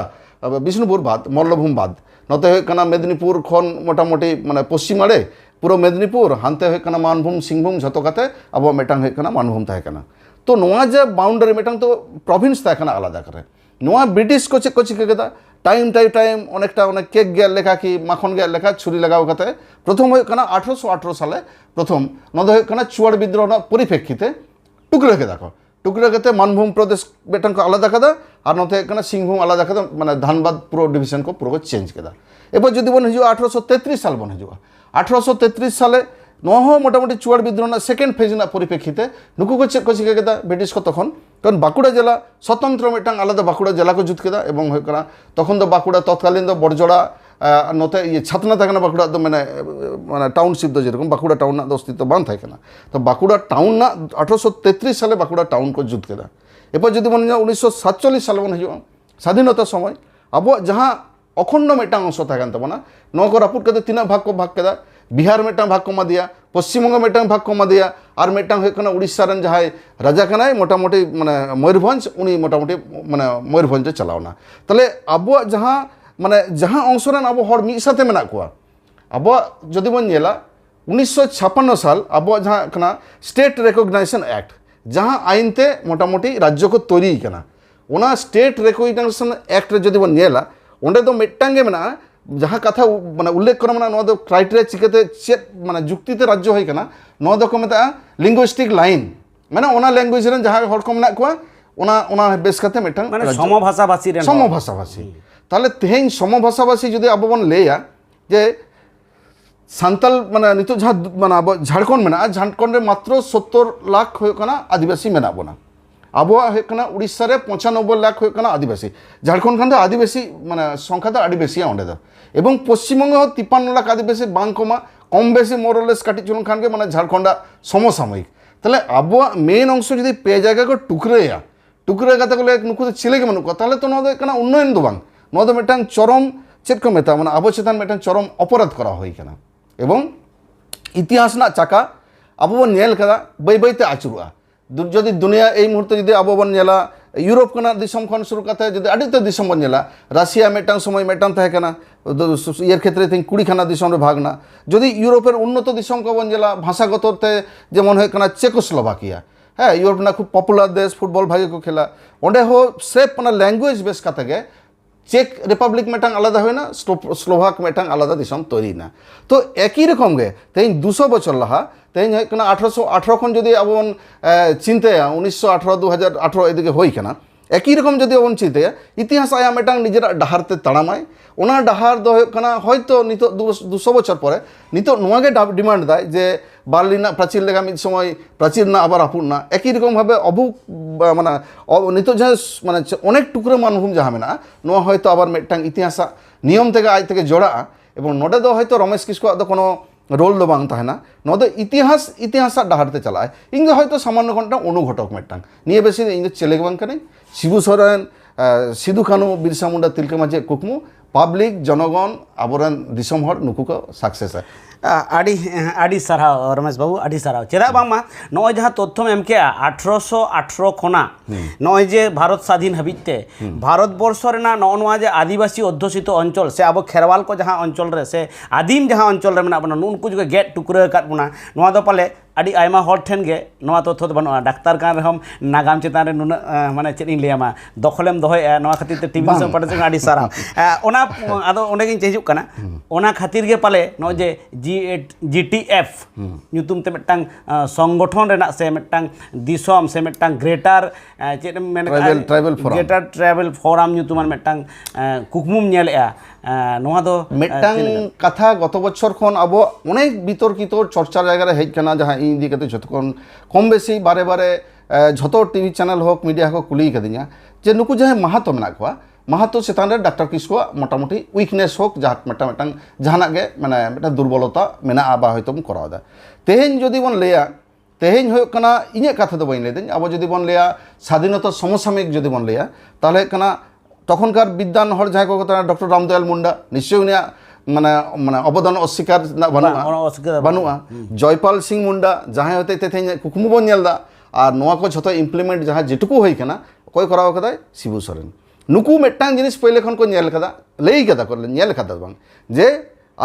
বিষ্ণুপুর বাদ মল্লভূম বাদ ᱱᱚᱛᱮ ᱦᱩᱭᱩᱜ ᱠᱟᱱᱟ ᱢᱮᱫᱽᱱᱤᱯᱩᱨ ᱠᱷᱚᱱ ᱢᱚᱴᱟᱢᱩᱴᱤ ᱢᱟᱱᱮ ᱯᱚᱥᱪᱤᱢ ᱟᱲᱮ ᱯᱩᱨᱟᱹ ᱢᱮᱫᱽᱱᱤᱯᱩᱨ ᱦᱟᱱᱛᱮ ᱦᱩᱭᱩᱜ ᱠᱟᱱᱟ ᱢᱟᱱᱵᱷᱩᱢ ᱥᱤᱝᱵᱷᱩᱢ ᱡᱷᱚᱛᱚ ᱠᱟᱛᱮ ᱟᱵᱚᱣᱟᱜ ᱢᱤᱫᱴᱟᱝ ᱦᱩᱭᱩᱜ ᱠᱟᱱᱟ ᱢᱟᱱᱵᱷᱩᱢ ᱛᱟᱦᱮᱸ ᱠᱟᱱᱟ ᱛᱚ ᱱᱚᱣᱟ ᱡᱮ ᱵᱟᱣᱩᱱᱰᱟᱨᱤ ᱢᱤᱫᱴᱟᱝ ᱛᱚ ᱯᱨᱚᱵᱷᱤᱱᱥ ᱛᱟᱦᱮᱸ ᱠᱟᱱᱟ ᱟᱞᱟᱫᱟ ᱠᱟᱨᱮ ᱱᱚᱣᱟ ᱵᱨᱤᱴᱤᱥ ᱠᱚ ᱪᱮᱫ ᱠᱚ ᱪᱤᱠᱟᱹ ᱠᱮᱫᱟ টাইম টাই টাইম অনেকটা অনেক কেক গেয়ার লেখা কি মাখন গেয়ার লেখা ছুরি লাগাও কাতে প্রথম হয়ে কানা আঠারোশো আঠারো সালে প্রথম নদ হয়ে কানা চুয়ার বিদ্রোহ পরিপ্রেক্ষিতে টুকরো কেদা কো টুকরা ক্ষেত্রে মানভূম প্রদেশ বেটন को আলাদা কাদা, আর নতে এখানে সিংভূম আলাদা কাদা মানে ধানবাদ পুরো ডিভিশন পুরো চেঞ্জ কেদা। এবার যদি বন হিজুয়া আঠারোশো তেত্রিশ সাল বন হিজুয়া, আঠারোশো তেত্রিশ সালে নহ মোটামুটি চুয়াড় বিদ্রোহ না সেকেন্ড ফেজ না পরিপ্রেক্ষিতে নুকু কো চেক কেদা ব্রিটিশ কো তখন কারণ বাঁকুড়া জেলা স্বতন্ত্র মিটাং আলাদা বাঁকুড়া জেলাকে জুত কেদা, এবং হয়ে তখন তো বাঁকুড়া তৎকালীন তো বড়জোড়া ছাতনা থাকে না বাঁকুড়া মানে মানে টাউনশিপ তো যেরকম, বাঁকুড়া টাউন অস্তিত্ব বান থাকে না। তো বাঁকুড়া টাউন না, আঠারোশো তেত্রিশ সালে বাঁকুড়া টাউন জুত কেদা এরপর যদি মনে যায় উনিশশো সাতচল্লিশ সালে মনে হইয়া স্বাধীনতার সময়, আবহাওয়া যাহা অখণ্ড মিটাং অংশ থাকেন তাবনা নওয়া কো রাপুট কাতে তিনা ভাগ ভাগ কেদা বিহার মিটাং ভাগ কমা দিয়া পশ্চিমবঙ্গ মিটাং ভাগ কমা দিয়া আর মিটাং হয়ে কানা উড়িষ্যা রেন যাহাই রাজা কানাই মোটামুটি মানে ময়ূরভঞ্জ, উনি মোটামুটি মানে ময়ূরভঞ্জে চালাও না। তাহলে আবহাওয়া যাহা মানে ᱡᱟᱦᱟᱸ ᱚᱝᱥᱚ ᱨᱮᱱ ᱟᱵᱚ ᱦᱚᱲ ᱢᱤᱫ ᱥᱟᱛᱮ ᱢᱮᱱᱟᱜ ᱠᱚᱣᱟ ᱟᱵᱚᱣᱟᱜ ᱡᱩᱫᱤ ᱵᱚᱱ ᱧᱮᱞᱟ ᱩᱱᱤᱥᱥᱚ ᱪᱷᱟᱯᱟᱱᱱᱚ ᱥᱟᱞ ᱟᱵᱚᱣᱟᱜ ᱡᱟᱦᱟᱸ ᱠᱟᱱᱟ ᱥᱴᱮᱴ ᱨᱮᱠᱚᱜᱽᱱᱟᱭᱡᱮᱥᱚᱱ ᱮᱠᱴ ᱡᱟᱦᱟᱸ ᱟᱹᱭᱤᱱᱛᱮ ᱢᱚᱴᱟᱢᱩᱴᱤ ᱨᱟᱡᱽᱡᱚ ᱠᱚ ᱛᱳᱭᱨᱤ ᱠᱟᱱᱟ ᱚᱱᱟ ᱥᱴᱮᱴ ᱨᱮᱠᱚᱜᱽᱱᱟᱭᱡᱮᱥᱚᱱ ᱮᱠᱴ ᱨᱮ ᱡᱩᱫᱤ ᱵᱚᱱ ᱧᱮᱞᱟ ᱚᱸᱰᱮ ᱫᱚ ᱢᱤᱫᱴᱟᱝ ᱜᱮ ᱢᱮᱱᱟᱜᱼᱟ ᱡᱟᱦᱟᱸ ᱠᱟᱛᱷᱟ ᱢᱟᱱᱮ ᱩল্লেখ ᱠᱚᱨᱟ ᱢᱮᱱᱟᱜᱼᱟ ᱱᱚᱣᱟ ᱫᱚ ᱠᱨᱟᱭᱴᱮᱨᱤᱭᱟ ᱪᱤᱠᱟᱹᱛᱮ ᱪᱮᱫ ᱢᱟᱱᱮ ᱡᱩᱠᱛᱤᱛᱮ ᱨᱟᱡᱽᱡᱚ ᱦᱩᱭ ᱠᱟᱱᱟ ᱱᱚᱣᱟ ᱫᱚᱠᱚ ᱢᱮᱛᱟᱜᱼᱟ ᱞᱤᱝᱜᱩᱭᱤᱥᱴᱤᱠ ᱞᱟᱭᱤᱱ মানে ওনা ল্যাঙ্গুয়েজ রেন যাহা হড় কম না কোয়া ওনা ওনা বেশ কাতে মেটাং মানে সমভাষাভাষী রেন সমভাষাভাষী ᱛᱟᱦᱚᱞᱮ ᱛᱮᱦᱮᱧ ᱥᱚᱢᱚᱵᱷᱟᱥᱟᱵᱷᱟᱥᱤ ᱡᱩᱫᱤ ᱟᱵᱚ ᱵᱚᱱ ᱞᱟᱹᱭᱟ ᱡᱮ ᱥᱟᱱᱛᱟᱞ ᱢᱟᱱᱮ ᱱᱤᱛᱚᱜ ᱡᱟᱦᱟᱸ ᱢᱟᱱᱮ ᱟᱵᱚ ᱡᱷᱟᱲᱠᱷᱚᱸᱰ ᱢᱮᱱᱟᱜᱼᱟ ᱡᱷᱟᱲᱠᱷᱚᱸᱰ ᱨᱮ ᱢᱟᱛᱨᱚ ᱥᱳᱛᱛᱳᱨ ᱞᱟᱠᱷ ᱦᱩᱭᱩᱜ ᱠᱟᱱᱟ ᱟᱹᱫᱤᱵᱟᱹᱥᱤ ᱢᱮᱱᱟᱜ ᱵᱚᱱᱟ ᱟᱵᱚᱣᱟᱜ ᱦᱩᱭᱩᱜ ᱠᱟᱱᱟ ᱩᱲᱤᱥᱥᱟ ᱨᱮ ᱯᱚᱸᱪᱟᱱᱚᱵᱵᱳᱭ ᱞᱟᱠᱷ ᱦᱩᱭᱩᱜ ᱠᱟᱱᱟ ᱟᱹᱫᱤᱵᱟᱹᱥᱤ ᱡᱷᱟᱲᱠᱷᱚᱸᱰ ᱠᱷᱚᱱ ᱫᱚ ᱟᱹᱫᱤᱵᱟᱹᱥᱤ ᱢᱟᱱᱮ ᱥᱚᱝᱠᱷᱟ ᱫᱚ ᱟᱹᱰᱤ ᱵᱮᱥᱤᱭᱟ ᱚᱸᱰᱮ ᱫᱚ ᱮᱵᱚᱝ ᱯᱚᱥᱪᱤᱢᱵᱚᱝᱜᱚ ᱦᱚᱸ ᱛᱤᱯᱟᱱᱱᱚ ᱞᱟᱠᱷ ᱟᱹᱫᱤᱵᱟᱹᱥᱤ ᱵᱟᱝ ᱠᱚᱢᱟ ᱠᱚᱢ বেশি মোরলেস কাটি চলুন খানকে মানে ঝাড়খণ্ডা সমসাময়িক তাহলে আবহাওয়া মেন অংশ যদি পে জায়গা করে টুকরেয়া টুকরে কথা বলে নুকু তো ছেলেকে মানুষ তাহলে তো নয় কেন উন্নয়ন তো বাং নয়তো ᱫᱚ চরম ᱪᱚᱨᱚᱢ মেতা মানে ᱢᱮᱛᱟᱜᱼᱟ ᱢᱟᱱᱮ ᱟᱵᱚ ᱪᱮᱛᱟᱱ ᱢᱤᱫᱴᱟᱝ ᱪᱚᱨᱚᱢ ᱚᱯᱚᱨᱟᱫ ᱠᱚᱨᱟᱣ ᱦᱩᱭ ᱟᱠᱟᱱᱟ ᱮᱵᱚᱝ ᱤᱛᱤᱦᱟᱥ ᱨᱮᱱᱟᱜ ᱪᱟᱠᱟ ᱟᱵᱚ ᱵᱚᱱ ᱧᱮᱞ ᱠᱟᱫᱟ যদি দুনিয়া এই মুহূর্তে যদি আবোবন নেলা, ইউরোপ কনা দিশম খন শুরু কাতে যদি আডিতে দিশম বন নেলা, রাশিয়া মেটাং সময় মেটাং থাকে না ইয়ের ক্ষেত্রে তিনি কুড়িখানা ভাগ না। যদি ইউরোপের উন্নত দিশম কবন নেলা ভাষাগত যেমন হয়ে কানা চেকোস্লোভাকিয়া। হ্যাঁ ইউরোপ না খুব পপুলার দেশ, ফুটবল ভাগে খেলা। ওডে হো সেপ মানে ল্যাঙ্গুয়েজ বেশ কাতে গে চেক রিপাবলিক মেটাং আলাদা হয় না স্লোভাক মেটাং আলাদা দিশম তৈরি না। তো একই রকম গে তাই দুশো বছর লাহা তাই হয়না আঠারোশো, আঠারো খন যদি আবন চিন্তা, উনিশশো আঠারো, দু হাজার আঠারো এদিকে হইকানা একই রকম যদি আবন চিন্তা, ইতিহাস আয়া মেটাং নিজের ডাহারতে তাড়ামায়। ওনা ডাহার দো হয়তো নিত দুশো বছর পরে, নিত নয় ডিমান্ড দেয় যে বার্লি না, প্রাচীর লেখা মিদ সময় প্রাচীর না, আবার আপুর না। একই রকমভাবে অভু মানে নিত মানে অনেক টুকরো মানভূম যাহা মেনা নয় হয়তো আবার মিটটাং ইতিহাস, নিয়ম থেকে আজ থেকে জড়া, এবং নোডে দো হয়তো রমেশ কিসকো দো কোনো রোল দো বাং তাহেনা নোদে ইতিহাস ইতিহাস ডাহারতে চালায়। ইং দো হয়তো সামান্য কোনটা অনুঘটক মিটটাং নিয়ে বেশি ইং দো চেলেক বাং কেন শিবু সরেন সিধু খানু, বিরসা মুন্ডা, তিলকে মাঝে কুকমু। পাবলিক, জনগণ আবরণ দিশম হর নুকু সাকসেস হয়। ᱟᱹᱰᱤ ᱟᱹᱰᱤ ᱥᱟᱨᱦᱟᱣ ᱨᱚᱢᱮᱥ ᱵᱟᱹᱵᱩ ᱟᱹᱰᱤ ᱥᱟᱨᱦᱟᱣ ᱪᱮᱫᱟᱜ ᱵᱟᱝᱢᱟ ᱱᱚᱜᱼᱚᱭ ᱡᱟᱦᱟᱸ ᱛᱚᱛᱛᱷᱚᱢ ᱮᱢ ᱠᱮᱜᱼᱟ ᱟᱴᱷᱨᱚᱥᱚ ᱟᱴᱷᱨᱚ ᱠᱷᱚᱱᱟᱜ ᱱᱚᱜᱼᱚᱭ ᱡᱮ ᱵᱷᱟᱨᱚᱛ ᱥᱟᱫᱷᱤᱱ ᱦᱟᱹᱵᱤᱡ ᱛᱮ ᱵᱷᱟᱨᱚᱛ ᱵᱚᱨᱥᱚ ᱨᱮᱱᱟᱜ ᱱᱚᱜᱼᱚ ᱱᱚᱣᱟ ᱡᱮ ᱟᱹᱫᱤᱵᱟᱹᱥᱤ ᱚধ্যᱩᱥᱤᱛᱚ ᱚᱧᱪᱚᱞ ᱥᱮ ᱟᱵᱚ ᱠᱷᱮᱨᱣᱟᱞ ᱠᱚ ᱡᱟᱦᱟᱸ ᱚᱧᱪᱚᱞ ᱨᱮ ᱥᱮ ᱟᱹᱫᱤᱢ ᱡᱟᱦᱟᱸ ᱚᱧᱪᱚᱞ ᱨᱮ ᱢᱮᱱᱟᱜ ᱵᱚᱱᱟ ᱱᱩᱱᱠᱩ ᱡᱚᱜᱮ ᱜᱮᱫ ᱴᱩᱠᱨᱟᱹ ᱟᱠᱟᱫ ᱵᱚᱱᱟ ᱱᱚᱣᱟ ᱫᱚ ᱯᱟᱞᱮ ᱟᱹᱰᱤ ᱟᱭᱢᱟ ᱦᱚᱲ ᱴᱷᱮᱱ ᱜᱮ ᱱᱚᱣᱟ ᱛᱚᱛᱷᱚ ᱫᱚ ᱵᱟᱹᱱᱩᱜᱼᱟ ᱰᱟᱠᱛᱟᱨ ᱠᱟᱱ ᱨᱮᱦᱚᱸ ᱱᱟᱜᱟᱢ ᱪᱮᱛᱟᱱ ᱨᱮ ᱱᱩᱱᱟᱹᱜ ᱢᱟᱱᱮ ᱪᱮᱫ ᱤᱧ ᱞᱟᱹᱭᱟᱢᱟ ᱫᱚᱠᱷᱚᱞᱮᱢ ᱫᱚᱦᱚᱭᱮᱜᱼᱟ ᱱᱚᱣᱟ ᱠᱷᱟᱹᱛᱤᱨ ᱛᱮ ᱴᱤᱵᱷᱤ ᱫᱤᱥᱚᱢ ᱯᱟᱴᱟ ᱥᱮᱫ ᱟᱹᱰᱤ ᱥᱟᱨᱦᱟᱣ ᱚᱱᱟ ᱟᱫᱚ ᱚᱸᱰᱮ ᱜᱤᱧ ᱦᱤᱡᱩᱜ ᱠᱟᱱᱟ ᱚᱱᱟ ᱠᱷᱟᱹᱛᱤᱨ ᱜᱮ ᱯᱟᱞᱮ ᱱᱚᱜᱼᱚᱭ J G H G T F ᱧᱩᱛᱩᱢ ᱛᱮ ᱢᱤᱫᱴᱟᱝ ᱥᱚᱝᱜᱚᱴᱷᱚᱱ ᱨᱮᱱᱟᱜ ᱥᱮ ᱢᱤᱫᱴᱟᱝ ᱫᱤᱥᱚᱢ ᱥᱮ ᱢᱤᱫᱴᱟᱝ ᱜᱨᱮᱴᱟᱨ ᱪᱮᱫ ᱮᱢ ᱢᱮᱱ ᱜᱨᱮᱴᱟᱨ ᱴᱨᱟᱭᱵᱮᱞ ᱯᱷᱳᱨᱟᱢ ᱧᱩᱛᱩᱢᱟᱱ ᱢᱤᱫᱴᱟᱝ ᱠᱩᱠᱢᱩᱢ ᱧᱮᱞᱮᱜᱼᱟ ᱱᱚᱣᱟ ᱫᱚ ᱢᱤᱫᱴᱟᱝ ᱠᱟᱛᱷᱟ ᱜᱚᱛᱚ ᱵᱚᱪᱷᱚᱨ ᱠᱷᱚᱱ ᱟᱵᱚ ᱚᱱᱮᱠ ᱵᱤᱛᱚᱨᱠᱤᱛᱚ ᱪᱚᱨᱪᱟ ᱡᱟᱭᱜᱟ ᱨᱮ ᱦᱮᱡ ᱠᱟᱱᱟ ᱡᱟᱦᱟᱸ ᱤᱧ ᱤᱫᱤ ᱠᱟᱛᱮ ᱡᱷᱚᱛᱚ ᱠᱷᱚᱱ ᱠᱚᱢ ᱵᱮᱥᱤ ᱵᱟᱨᱮ ᱵᱟᱨᱮ ᱡᱷᱚᱛᱚ ᱴᱤᱵᱷᱤ ᱪᱮᱱᱮᱞ ᱦᱳᱠ ᱢᱤᱰᱤᱭᱟ ᱠᱚ ᱠᱩᱞᱤ ᱠᱟᱫᱤᱧᱟ ᱡᱮ ᱱᱩᱠᱩ ᱡᱟᱦᱟᱸᱭ ᱢᱟᱦᱟᱛᱚ ᱢᱮᱱᱟᱜ ᱠᱚᱣᱟ মাহাতো চেতান ডাক্তার কিসকো মোটামুটি উইকনেস হোক যা মিটাং মিটাং জাহানাগে মানে মিটা দুর্বলতা মেনা বা হয়তো করাওদা তেহেন যদি বন লেয়া তেহেন হোক কানা ইঞে কথা তো বইন লেদিন আবো যদি বন লেয়া স্বাধীনতা সমসাময়িক যদি বন লেয়া তাহলে কানা তখনকার বিদ্যান হর ঝাঁই কলকাতা ডক্টর রামদয়াল মুন্ডা নিশ্চয়ই উনি মানে মানে অবদান অস্বীকার বানুয়া। জয়পাল সিং মুন্ডা যাহাই হতে তেথেন কুকুমু বন নেলদা আর নোয়া কো যত ইমপ্লিমেন্ট যাহা যেটুকু হই কেনা কই করাও কাদাই শিবু সরেন। নুকু মেটাং জিনিস পইলে খন কো নেল কাদা লেই কাদা করলে নেল কাদা বাং। যে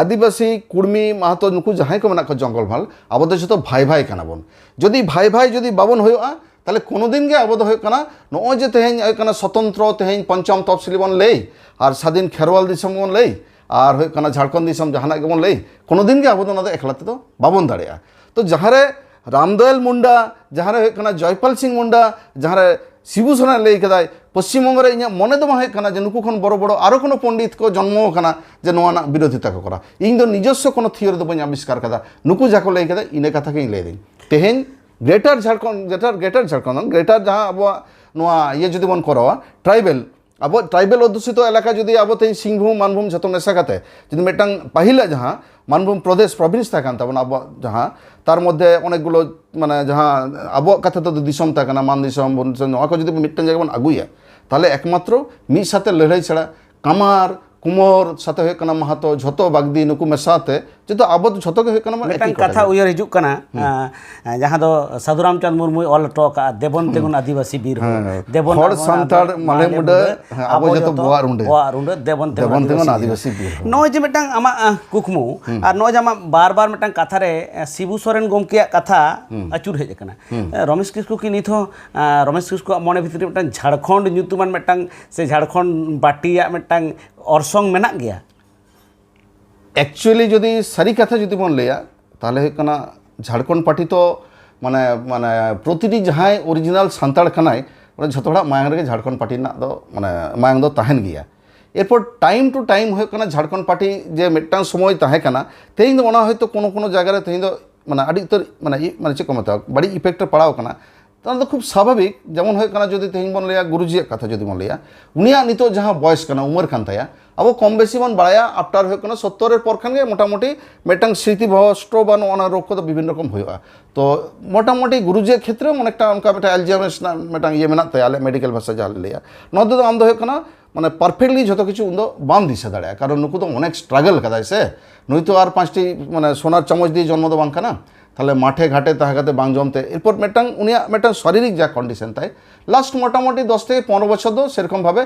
আদিবাসী কুর্মি মাহাতো নুকু যাহাই কো মেনা কো জঙ্গল ভালো আবদে যত ভাই ভাই কানাবন যদি ভাই ভাই যদি বাবন হইয়া ᱛᱟᱦᱞᱮ ᱠᱳᱱᱳ ᱫᱤᱱ ᱜᱮ ᱟᱵᱚ ᱫᱚ ᱦᱩᱭᱩᱜ ᱠᱟᱱᱟ ᱱᱚᱜᱼᱚᱭ ᱡᱮ ᱛᱮᱦᱮᱧ ᱦᱩᱭᱩᱜ ᱠᱟᱱᱟ ᱥᱚᱛᱚᱱᱛᱨᱚ ᱛᱮᱦᱮᱧ ᱯᱚᱧᱪᱚᱢ ᱛᱚᱯᱥᱤᱞᱤ ᱵᱚᱱ ᱞᱟᱹᱭ ᱟᱨ ᱥᱟᱫᱤᱱ ᱠᱷᱮᱨᱣᱟᱞ ᱫᱤᱥᱚᱢ ᱵᱚᱱ ᱞᱟᱹᱭ ᱟᱨ ᱦᱩᱭᱩᱜ ᱠᱟᱱᱟ ᱡᱷᱟᱲᱠᱷᱚᱸᱰ ᱫᱤᱥᱚᱢ ᱡᱟᱦᱟᱱᱟᱜ ᱜᱮᱵᱚᱱ ᱞᱟᱹᱭ ᱠᱳᱱᱳ ᱫᱤᱱ ᱜᱮ ᱟᱵᱚ ᱫᱚ ᱚᱱᱟ ᱫᱚ ᱮᱠᱞᱟ ᱛᱮᱫᱚ ᱵᱟᱵᱚᱱ ᱫᱟᱲᱮᱭᱟᱜᱼᱟ ᱛᱚ ᱡᱟᱦᱟᱸᱨᱮ রামদয়াল মুন্ডা যাহারে হয়ে কানা জয়পাল সিং মুন্ডা যাহারে শিবু সোনা লাই কেদায় পশ্চিমবঙ্গের ইঞ্জা মনে তো হয় কানা যে নুকু খন বড় বড় আরও কোনো পণ্ডিত কো জন্ম কানা যে নোয়ানা বিরোধিতা কো করা ইং নিজস্ব কোনো থিওরি তো আবিষ্কার কাদা নুকু যাকে লাই কেদা ইনে কথাকে লাই দিন তেহেন greater Jharkhand greater greater Jharkhand greater જहाँ ᱟᱵᱚᱣᱟᱜ ᱱᱚᱣᱟ ᱤᱭᱟᱹ ᱡᱩᱫᱤ ᱵᱚᱱ ᱠᱚᱨᱟᱣᱟ ᱴᱨᱟᱭᱵᱮᱞ ᱟᱵᱚ ᱴᱨᱟᱭᱵᱮᱞ ᱚᱫᱽᱫᱩᱥᱤᱛᱚ ᱮᱞᱟᱠᱟ ᱡᱩᱫᱤ ᱟᱵᱚ ᱛᱮ ᱥᱤᱝᱵᱷᱩᱢ ᱢᱟᱱᱵᱷᱩᱢ ᱡᱚᱛᱚ ᱢᱮᱥᱟ ᱠᱟᱛᱮ ᱡᱩᱫᱤ ᱢᱤᱫᱴᱟᱝ ᱯᱟᱹᱦᱤᱞᱟᱜ ᱡᱟᱦᱟᱸ মানভূম প্রদেশ প্রভিন্স থাকান তাবন আবো যাহা তার মধ্যে অনেকগুলো মানে যাহা আবো কথা তো দিশম থাকানা মান দিশম বন নকো যদি মিটটান জায়গা বন আগুয়া তাহলে একমাত্র মি সাথে লড়াই ছাড়া কামার কুমোর সাথে হয়ে কানা মাহাতো যত বাগদি নুকু মেসাতে ᱡᱚᱛᱚ ᱟᱵᱚ ᱫᱚ ᱡᱷᱚᱛᱚ ᱜᱮ ᱦᱩᱭᱩᱜ ᱠᱟᱱᱟ ᱢᱤᱫᱴᱟᱝ ᱠᱟᱛᱷᱟ ᱩᱭᱦᱟᱹᱨ ᱦᱤᱡᱩᱜ ᱠᱟᱱᱟ ᱡᱟᱦᱟᱸ ᱫᱚ ᱥᱟᱫᱷᱩ ᱨᱟᱢᱪᱟᱸᱫᱽ ᱢᱩᱨᱢᱩᱭ ᱚᱞ ᱦᱚᱴᱚ ᱟᱠᱟᱫᱼᱟ ᱫᱮᱵᱚᱱ ᱛᱮᱜᱩᱱ ᱟᱹᱫᱤᱵᱟᱹᱥᱤ ᱵᱤᱨ ᱫᱮᱵᱚᱱ ᱦᱚᱲ ᱥᱟᱱᱛᱟᱲ ᱢᱟᱞᱮ ᱢᱩᱰᱟᱹ ᱟᱵᱚ ᱡᱚᱛᱚ ᱵᱚᱣᱟᱜ ᱨᱩᱸᱰᱟᱹ ᱵᱚᱣᱟᱜ ᱨᱩᱸᱰᱟᱹ ᱫᱮᱵᱚᱱ ᱛᱮᱜᱩᱱ ᱟᱹᱫᱤᱵᱟᱹᱥᱤ ᱵᱤᱨ ᱱᱚᱜᱼᱚᱭ ᱡᱮ ᱢᱤᱫᱴᱟᱝ ᱟᱢᱟᱜ ᱠᱩᱠᱢᱩ ᱟᱨ ᱱᱚᱜᱼᱚᱭ ᱡᱮ ᱟᱢᱟᱜ ᱵᱟᱨ ᱵᱟᱨ ᱢᱤᱫᱴᱟᱝ ᱠᱟᱛᱷᱟ ᱨᱮ ᱥᱤᱵᱩ ᱥᱚᱨᱮᱱ ᱜᱚᱢᱠᱮᱭᱟᱜ ᱠᱟᱛᱷᱟ ᱟᱹᱪᱩᱨ ᱦᱮᱡ ᱟᱠᱟᱱᱟ ᱨᱚᱢᱮᱥ ᱠᱤᱥᱠᱩ ᱠᱤ ᱱᱤᱛ ᱦᱚᱸ ᱨᱚᱢᱮᱥ ᱠᱤᱥᱠᱩᱣᱟᱜ ᱢᱚᱱᱮ ᱵᱷᱤᱛᱨᱤ ᱢᱤᱫᱴᱟᱝ ᱡᱷᱟᱲᱠᱷᱚᱸᱰ ᱧᱩᱛᱩᱢᱟᱱ ᱢᱤᱫᱴᱟᱝ ᱥᱮ ᱡᱷᱟᱲᱠᱷᱚᱸᱰ ᱵᱟᱹᱴᱤᱭᱟᱜ ᱢᱤᱫᱴᱟᱝ ᱚᱨᱥᱚᱝ ᱢᱮᱱᱟᱜ ᱜᱮᱭᱟ অ্যাকচুয়ালি যদি সারি কথা যদি মন লেয়া তাহলে কানা ঝাড়খণ্ড পার্টি তো মানে মানে প্রতিটি যাহাই অরিজিনাল সান্তাড় খানায় মানে যত হড়া মায়াং রেগে ঝাড়খণ্ড পার্টি না মানে মায়াং দো তাহেন গিয়া। এরপর টাইম টু টাইম হয়ে কানা ঝাড়খণ্ড পার্টি যে মিটান সময় তাহে কানা তেইন ওনা হয়তো কোনো কোনো জায়গায় তেইন মানে আড়ি তো মানে মানে, মানে চেক মতো বাড়ি ইফেক্ট পড়াও কানা তাহলে তো খুব স্বাভাবিক, যেমন হয়ে কানা যদি তেইন বন লিয়া গুরুজি কথা যদি বন লিয়া উনিয়া নিতো যাহা বয়স কানা উমর খান তায়া আবু কম বেশি मन বাড়ায় আপটার হয়ে কোনো সত্তরের পর খানে মোটামুটি মেটাং स्मृति भ्रष्ट बा अनारोग को विभिन्न रकम होगा तो मोटामुटी गुरुजी क्षेत्र में अनेकटा उनका मेटा एलजीएमएस मेटांग ये मेना तया मेडिकल भाषा जाले लिया नद दो आम दो हो कना মানে পারফেক্টলি যত কিছু উন বাম দিছে দাঁড়ায়। কারণ নুকু তো অনেক স্ট্রাগল কাদায় সে। নই তো আর পাঁচটি মানে সোনার চামচ দিয়ে জন্ম দো বাংকানা তাহলে মাঠে ঘাটে তাহাকাতে বাং জমতে এরপর মেটাং উনিয়া মেটাং শারীরিক যা কন্ডিশন তাই। লাস্ট মোটামুটি দশ থেকে পনেরো বছর তো সেরকমভাবে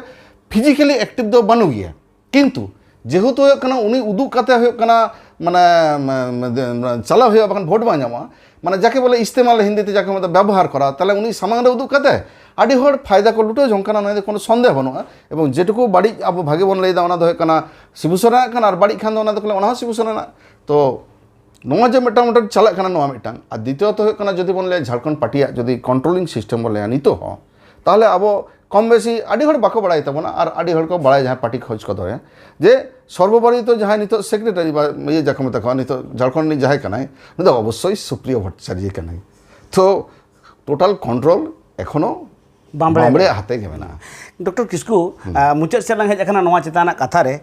ফিজিক্যালি অ্যাক্টিভ তো বানু গিয়া। কিন্তু যেহেতু উনি উদুক কাতে মানে চালা হয়ে বা ভোট বা মানে যাকে বলে ইস্তেমাল হিন্দিতে যাকে মতো ব্যবহার করা, তাহলে উনি সামাংরে উদুক কাতে আডি হর ফায়দা কো লুটো জঙ্কানা নয় কোনো সন্দেহ বানু এবং যেটুকু বাড়ি আবো ভাগে বন লেদা ওনা দহে কানা শিবসেনা কানা আর বাড়ি খান ওনা দকলে ওনা শিবসেনা তো নয় যে মিটাং মোটা চালা কানা নোয়া মিটাং। আর দ্বিতীয়ত হয়ে যদি যদি লাই ঝাড়খণ্ড পার্টিয়া যদি কন্ট্রোলিং সিস্টেম বলে নিতো হ, তাহলে আবো ᱠᱚᱢ ᱵᱮᱥᱤ ᱟᱹᱰᱤ ᱦᱚᱲ ᱵᱟᱠᱚ ᱵᱟᱲᱟᱭ ᱛᱟᱵᱚᱱᱟ ᱟᱨ ᱟᱹᱰᱤ ᱦᱚᱲ ᱠᱚ ᱵᱟᱲᱟᱭ ᱡᱟᱦᱟᱸᱭ ᱯᱟᱴᱤ ᱠᱷᱚᱡ ᱠᱚ ᱫᱚᱦᱚᱭᱟ ᱡᱮ ᱥᱚᱨᱵᱚᱯᱟᱨᱤᱛᱚ ᱡᱟᱦᱟᱸᱭ ᱱᱤᱛᱚᱜ ᱥᱮᱠᱨᱮᱴᱟᱨᱤ ᱵᱟ ᱤᱭᱟᱹ ᱡᱟᱠᱚ ᱢᱮᱛᱟ ᱠᱚᱣᱟ ᱱᱤᱛᱚᱜ ᱡᱷᱟᱲᱠᱷᱚᱸᱰ ᱨᱤᱱᱤᱡ ᱡᱟᱦᱟᱸᱭ ᱠᱟᱱᱟᱭ ᱩᱱᱤ ᱫᱚ ᱚᱵᱚᱥᱥᱳᱭ ᱥᱩᱯᱨᱤᱭᱚ ᱵᱷᱚᱴ্ᱴᱟᱪᱟᱨᱡᱚ ᱠᱟᱱᱟᱭ ᱛᱚ ᱴᱳᱴᱟল ᱠᱚᱱᱴᱨᱳᱞ এখনও ᱵᱟᱢᱵᱲᱮᱭᱟᱜ ᱦᱟᱛᱮ ᱜᱮ ᱢᱮᱱᱟᱜᱼᱟ ডক্টর কিসকু মুᱪᱟᱹᱫ ᱥᱮᱫ ᱞᱟᱝ ᱦᱮᱡ ᱟᱠᱟᱱᱟ ᱱᱚᱣᱟ ᱪᱮᱛᱟᱱᱟᱜ ᱠᱟᱛᱷᱟ ᱨᱮ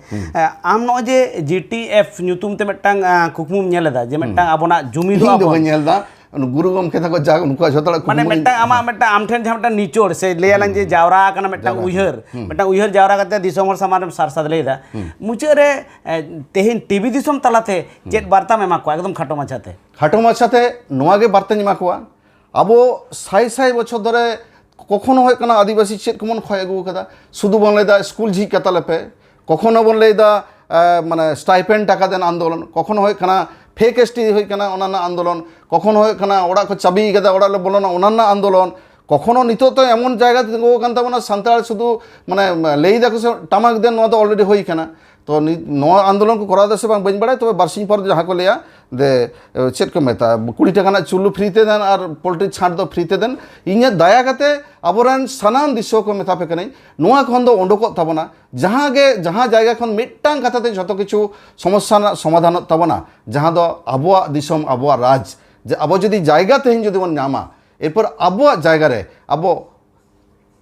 ᱟᱢ ᱱᱚᱜᱼᱚᱭ ᱡᱮ ᱡᱤ ᱴᱤ ᱮᱯᱷ ᱧᱩᱛᱩᱢ ᱛᱮ ᱢᱤᱫᱴᱟᱝ ᱠᱩᱠᱢᱩᱢ ᱧᱮᱞ ᱮᱫᱟ ᱡᱮ ᱢᱤᱫᱴᱟᱝ ᱟᱵᱚᱱᱟᱜ ᱡᱩᱢᱤᱫᱚᱜ ᱟᱵᱚᱱ ᱧᱮᱞ ᱮᱫᱟ ᱜᱩᱨᱩ ᱜᱚᱢᱠᱮ ᱛᱟᱠᱚ ᱡᱟ ᱩᱱᱠᱩᱣᱟᱜ ᱡᱷᱚᱛᱚ ᱢᱟᱱᱮ ᱢᱤᱫᱴᱟᱝ ᱟᱢᱟᱜ ᱢᱤᱫᱴᱟᱝ ᱟᱢ ᱴᱷᱮᱱ ᱡᱟᱦᱟᱸ ᱢᱤᱫᱴᱟᱝ ᱱᱤᱪᱚᱲ ᱥᱮ ᱞᱟᱹᱭᱟᱞᱟᱝ ᱡᱮ ᱡᱟᱣᱨᱟ ᱟᱠᱟᱱᱟ ᱢᱤᱫᱴᱟᱝ ᱩᱭᱦᱟᱹᱨ ᱢᱤᱫᱴᱟᱝ ᱩᱭᱦᱟᱹᱨ ᱡᱟᱣᱨᱟ ᱠᱟᱛᱮ ᱫᱤᱥᱚᱢ ᱦᱚᱲ ᱥᱟᱢᱟᱝ ᱨᱮᱢ ᱥᱟᱨᱥᱟᱫ ᱞᱟᱹᱭᱫᱟ ᱢᱩᱪᱟᱹᱫ ᱨᱮ ᱛᱮᱦᱮᱧ ᱴᱤᱵᱷᱤ ᱫᱤᱥᱚᱢ ᱛᱟᱞᱟᱛᱮ ᱪᱮᱫ ᱵᱟᱨᱛᱟᱢ ᱮᱢᱟ ᱠᱚᱣᱟ ᱮᱠᱫᱚᱢ ᱠᱷᱟᱴᱚ ᱢᱟᱪᱷᱟᱛᱮ ᱠᱷᱟᱴᱚ ᱢᱟᱪᱷᱟᱛᱮ ᱱᱚᱣᱟ ᱜᱮ ᱵᱟᱨᱛᱟᱧ ᱮᱢᱟ ᱠᱚᱣᱟ ᱟᱵᱚ ᱥᱟᱭ ᱥᱟᱭ ᱵᱚᱪᱷᱚᱨ ᱫᱷᱚᱨᱮ কখনো হয় কানা আদিবাসী চেত কমন খয় আগু কাদা শুধু বন লেদা স্কুল ঝি কাতালে পে কখনো বন লেদা মানে স্টাইপেন্ড টাকা দেন আন্দোলন কখনো হয় কানা ফেক এসটি হয় কানা অন্যান্য আন্দোলন কখনো এখানে ওরা চাবি কেদা ওরা বলো না অন্যান্য আন্দোলন। কখনো নিতো তো এমন জায়গা থেকে ওখান থেকে মানে না সান্তাল শুধু মানে লেই দেখো টামাক দেন নয় তো অলরেডি হয়ে কেনা। তো নয় আন্দোলন করা দেশে বাং বাজ বাড়ায়, তবে বার্ষিং পর যাহা কো লেয়া, দে চেট কো মেতা কুড়ি টাকা চুলু ফ্রিতে দেন আর পোলট্রি ছাড় ফ্রিতে দেন। ইঞে দায়া কাতে আবরান সানাম দিশো কো মেতা পেকে নেই নয় খন দো ওন্ডোকো তাবনা যাহা গে, যাহা জায়গা খন মিটটাং কথাতে যত কিছু সমস্যা সমাধান তাবো না। যাহা দো আবওয়া দিশম আবওয়া রাজ। ᱡᱮ ᱟᱵᱚ ᱡᱩᱫᱤ ᱡᱟᱭᱜᱟ ᱛᱮᱦᱮᱧ ᱡᱩᱫᱤ ᱵᱚᱱ ᱧᱟᱢᱟ ᱮᱨᱯᱚᱨ ᱟᱵᱚᱣᱟᱜ ᱡᱟᱭᱜᱟ ᱨᱮ ᱟᱵᱚ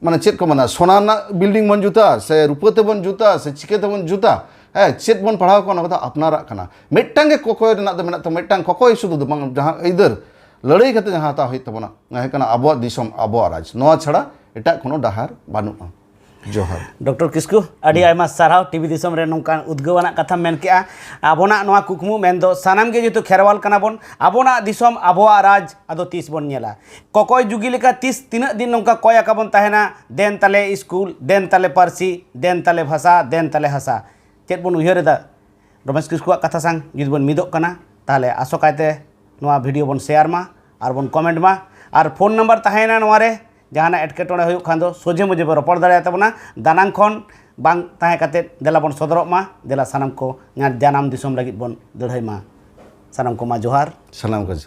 ᱢᱟᱱᱮ ᱪᱮᱫ ᱠᱚ ᱢᱮᱱᱟ ᱥᱳᱱᱟ ᱨᱮᱱᱟᱜ ᱵᱤᱞᱰᱤᱝ ᱵᱚᱱ ᱡᱩᱛᱟ ᱥᱮ ᱨᱩᱯᱟᱹ ᱛᱮᱵᱚᱱ ᱡᱩᱛᱟ ᱥᱮ ᱪᱤᱠᱟᱹ ᱛᱮᱵᱚᱱ ᱡᱩᱛᱟ ᱦᱮᱸ ᱪᱮᱫ ᱵᱚᱱ ᱯᱟᱲᱦᱟᱣ ᱠᱚᱣᱟ ᱚᱱᱟ ᱠᱚᱫᱚ ᱟᱯᱱᱟᱨᱟᱜ ᱠᱟᱱᱟ ᱢᱤᱫᱴᱟᱝ ᱜᱮ ᱠᱚᱠᱚᱭ ᱨᱮᱱᱟᱜ ᱫᱚ ᱢᱮᱱᱟᱜ ᱛᱟᱢᱟ ᱢᱤᱫᱴᱟᱝ ᱠᱚᱠᱚᱭ ᱥᱩᱫᱷᱩ ᱫᱚ ᱵᱟᱝ ᱡᱟᱦᱟᱸ ᱟᱹᱭᱫᱟᱹᱨ ᱞᱟᱹᱲᱟᱹᱭ ᱠᱟᱛᱮ ᱡᱟᱦᱟᱸ ᱦᱟᱛᱟᱣ ᱦᱩᱭᱩᱜ ᱛᱟᱵᱚᱱᱟ ᱚᱱᱟ ᱦᱩᱭᱩᱜ ᱠᱟᱱᱟ ᱟᱵᱚᱣᱟᱜ ᱫᱤᱥᱚᱢ ᱟᱵᱚᱣᱟᱜ ᱨᱟᱡᱽ ᱱᱚᱣᱟ ᱪᱷᱟᱲᱟ ᱮᱴᱟᱜ ᱠᱳᱱᱳ ᱰᱟᱦᱟᱨ ᱵᱟᱹᱱᱩᱜᱼᱟ ᱡᱚᱦᱟᱨ ᱰᱚᱠᱴᱚᱨ ᱠᱤᱥᱠᱩ ᱟᱹᱰᱤ ᱟᱭᱢᱟ ᱥᱟᱨᱦᱟᱣ ᱴᱤᱵᱷᱤ ᱫᱤᱥᱚᱢ ᱨᱮ ᱱᱚᱝᱠᱟᱱ ᱩᱫᱽᱜᱟᱹᱣᱟᱱᱟᱜ ᱠᱟᱛᱷᱟ ᱢᱮᱱ ᱠᱮᱜᱼᱟ ᱟᱵᱚᱱᱟᱜ ᱱᱚᱣᱟ ᱠᱩᱠᱢᱩ ᱢᱮᱱᱫᱚ ᱥᱟᱱᱟᱢ ᱜᱮ ᱡᱮᱦᱮᱛᱩ ᱠᱷᱮᱨᱣᱟᱞ ᱠᱟᱱᱟ ᱵᱚᱱ ᱟᱵᱚᱱᱟᱜ ᱫᱤᱥᱚᱢ ᱟᱵᱚᱣᱟᱜ ᱨᱟᱡᱽ ᱟᱫᱚ ᱛᱤᱥ ᱵᱚᱱ ᱧᱮᱞᱟ ᱠᱚᱠᱚᱭ ᱡᱩᱜᱤ ᱞᱮᱠᱟ ᱛᱤᱥ ᱛᱤᱱᱟᱹᱜ ᱫᱤᱱ ᱱᱚᱝᱠᱟ ᱠᱚᱭ ᱟᱠᱟᱵᱚᱱ ᱛᱟᱦᱮᱱᱟ ᱫᱮᱱ ᱛᱟᱞᱮ ᱥᱠᱩᱞ ᱫᱮᱱ ᱛᱟᱞᱮ ᱯᱟᱹᱨᱥᱤ ᱫᱮᱱ ᱛᱟᱞᱮ ᱵᱷᱟᱥᱟ ᱫᱮᱱ ᱛᱟᱞᱮ ᱦᱟᱥᱟ ᱪᱮᱫ ᱵᱚᱱ ᱩᱭᱦᱟᱹᱨᱮᱫᱟ ᱨᱚᱢᱮᱥ ᱠᱤᱥᱠᱩᱣᱟᱜ ᱠᱟᱛᱷᱟ ᱥᱟᱝ ᱡᱩᱫᱤ ᱵᱚᱱ ᱢᱤᱫᱚᱜ ᱠᱟᱱᱟ ᱛᱟᱦᱚᱞᱮ ᱟᱥᱚᱠᱟᱭᱛᱮ ᱱᱚᱣᱟ ᱵᱷᱤᱰᱤᱭᱳ ᱵᱚᱱ ᱥᱮᱭᱟᱨ ᱢᱟ ᱟᱨ ᱵᱚᱱ ᱠᱚᱢᱮᱱᱴ ᱢᱟ ᱟᱨ ᱯᱷᱳᱱ ᱱᱟᱢᱵᱟᱨ ᱛᱟᱦᱮᱱᱟ ᱱᱚᱣᱟ ᱨᱮ ᱡᱟᱦᱟᱱᱟᱜ ᱮᱴᱠᱮᱴᱚᱬᱮ ᱦᱩᱭᱩᱜ ᱠᱷᱟᱱ ᱫᱚ ᱥᱚᱡᱷᱮ ᱢᱚᱡᱷᱮ ᱵᱚ ᱨᱚᱯᱚᱲ ᱫᱟᱲᱮᱭᱟᱜ ᱛᱟᱵᱚᱱᱟ ᱫᱟᱱᱟᱝ ᱠᱷᱚᱱ ᱵᱟᱝ ᱛᱟᱦᱮᱸ ᱠᱟᱛᱮᱫ ᱫᱮᱞᱟ ᱵᱚᱱ ᱥᱚᱫᱚᱨᱚᱜ ᱢᱟ ᱫᱮᱞᱟ ᱥᱟᱱᱟᱢ ᱠᱚ ᱡᱟᱱᱟᱢ ᱫᱤᱥᱚᱢ ᱞᱟᱹᱜᱤᱫ ᱵᱚᱱ ᱞᱟᱹᱲᱦᱟᱹᱭ ᱢᱟ ᱥᱟᱱᱟᱢ ᱠᱚ ᱢᱟ ᱡᱚᱦᱟᱨ ᱥᱟᱱᱟᱢ ᱠᱚ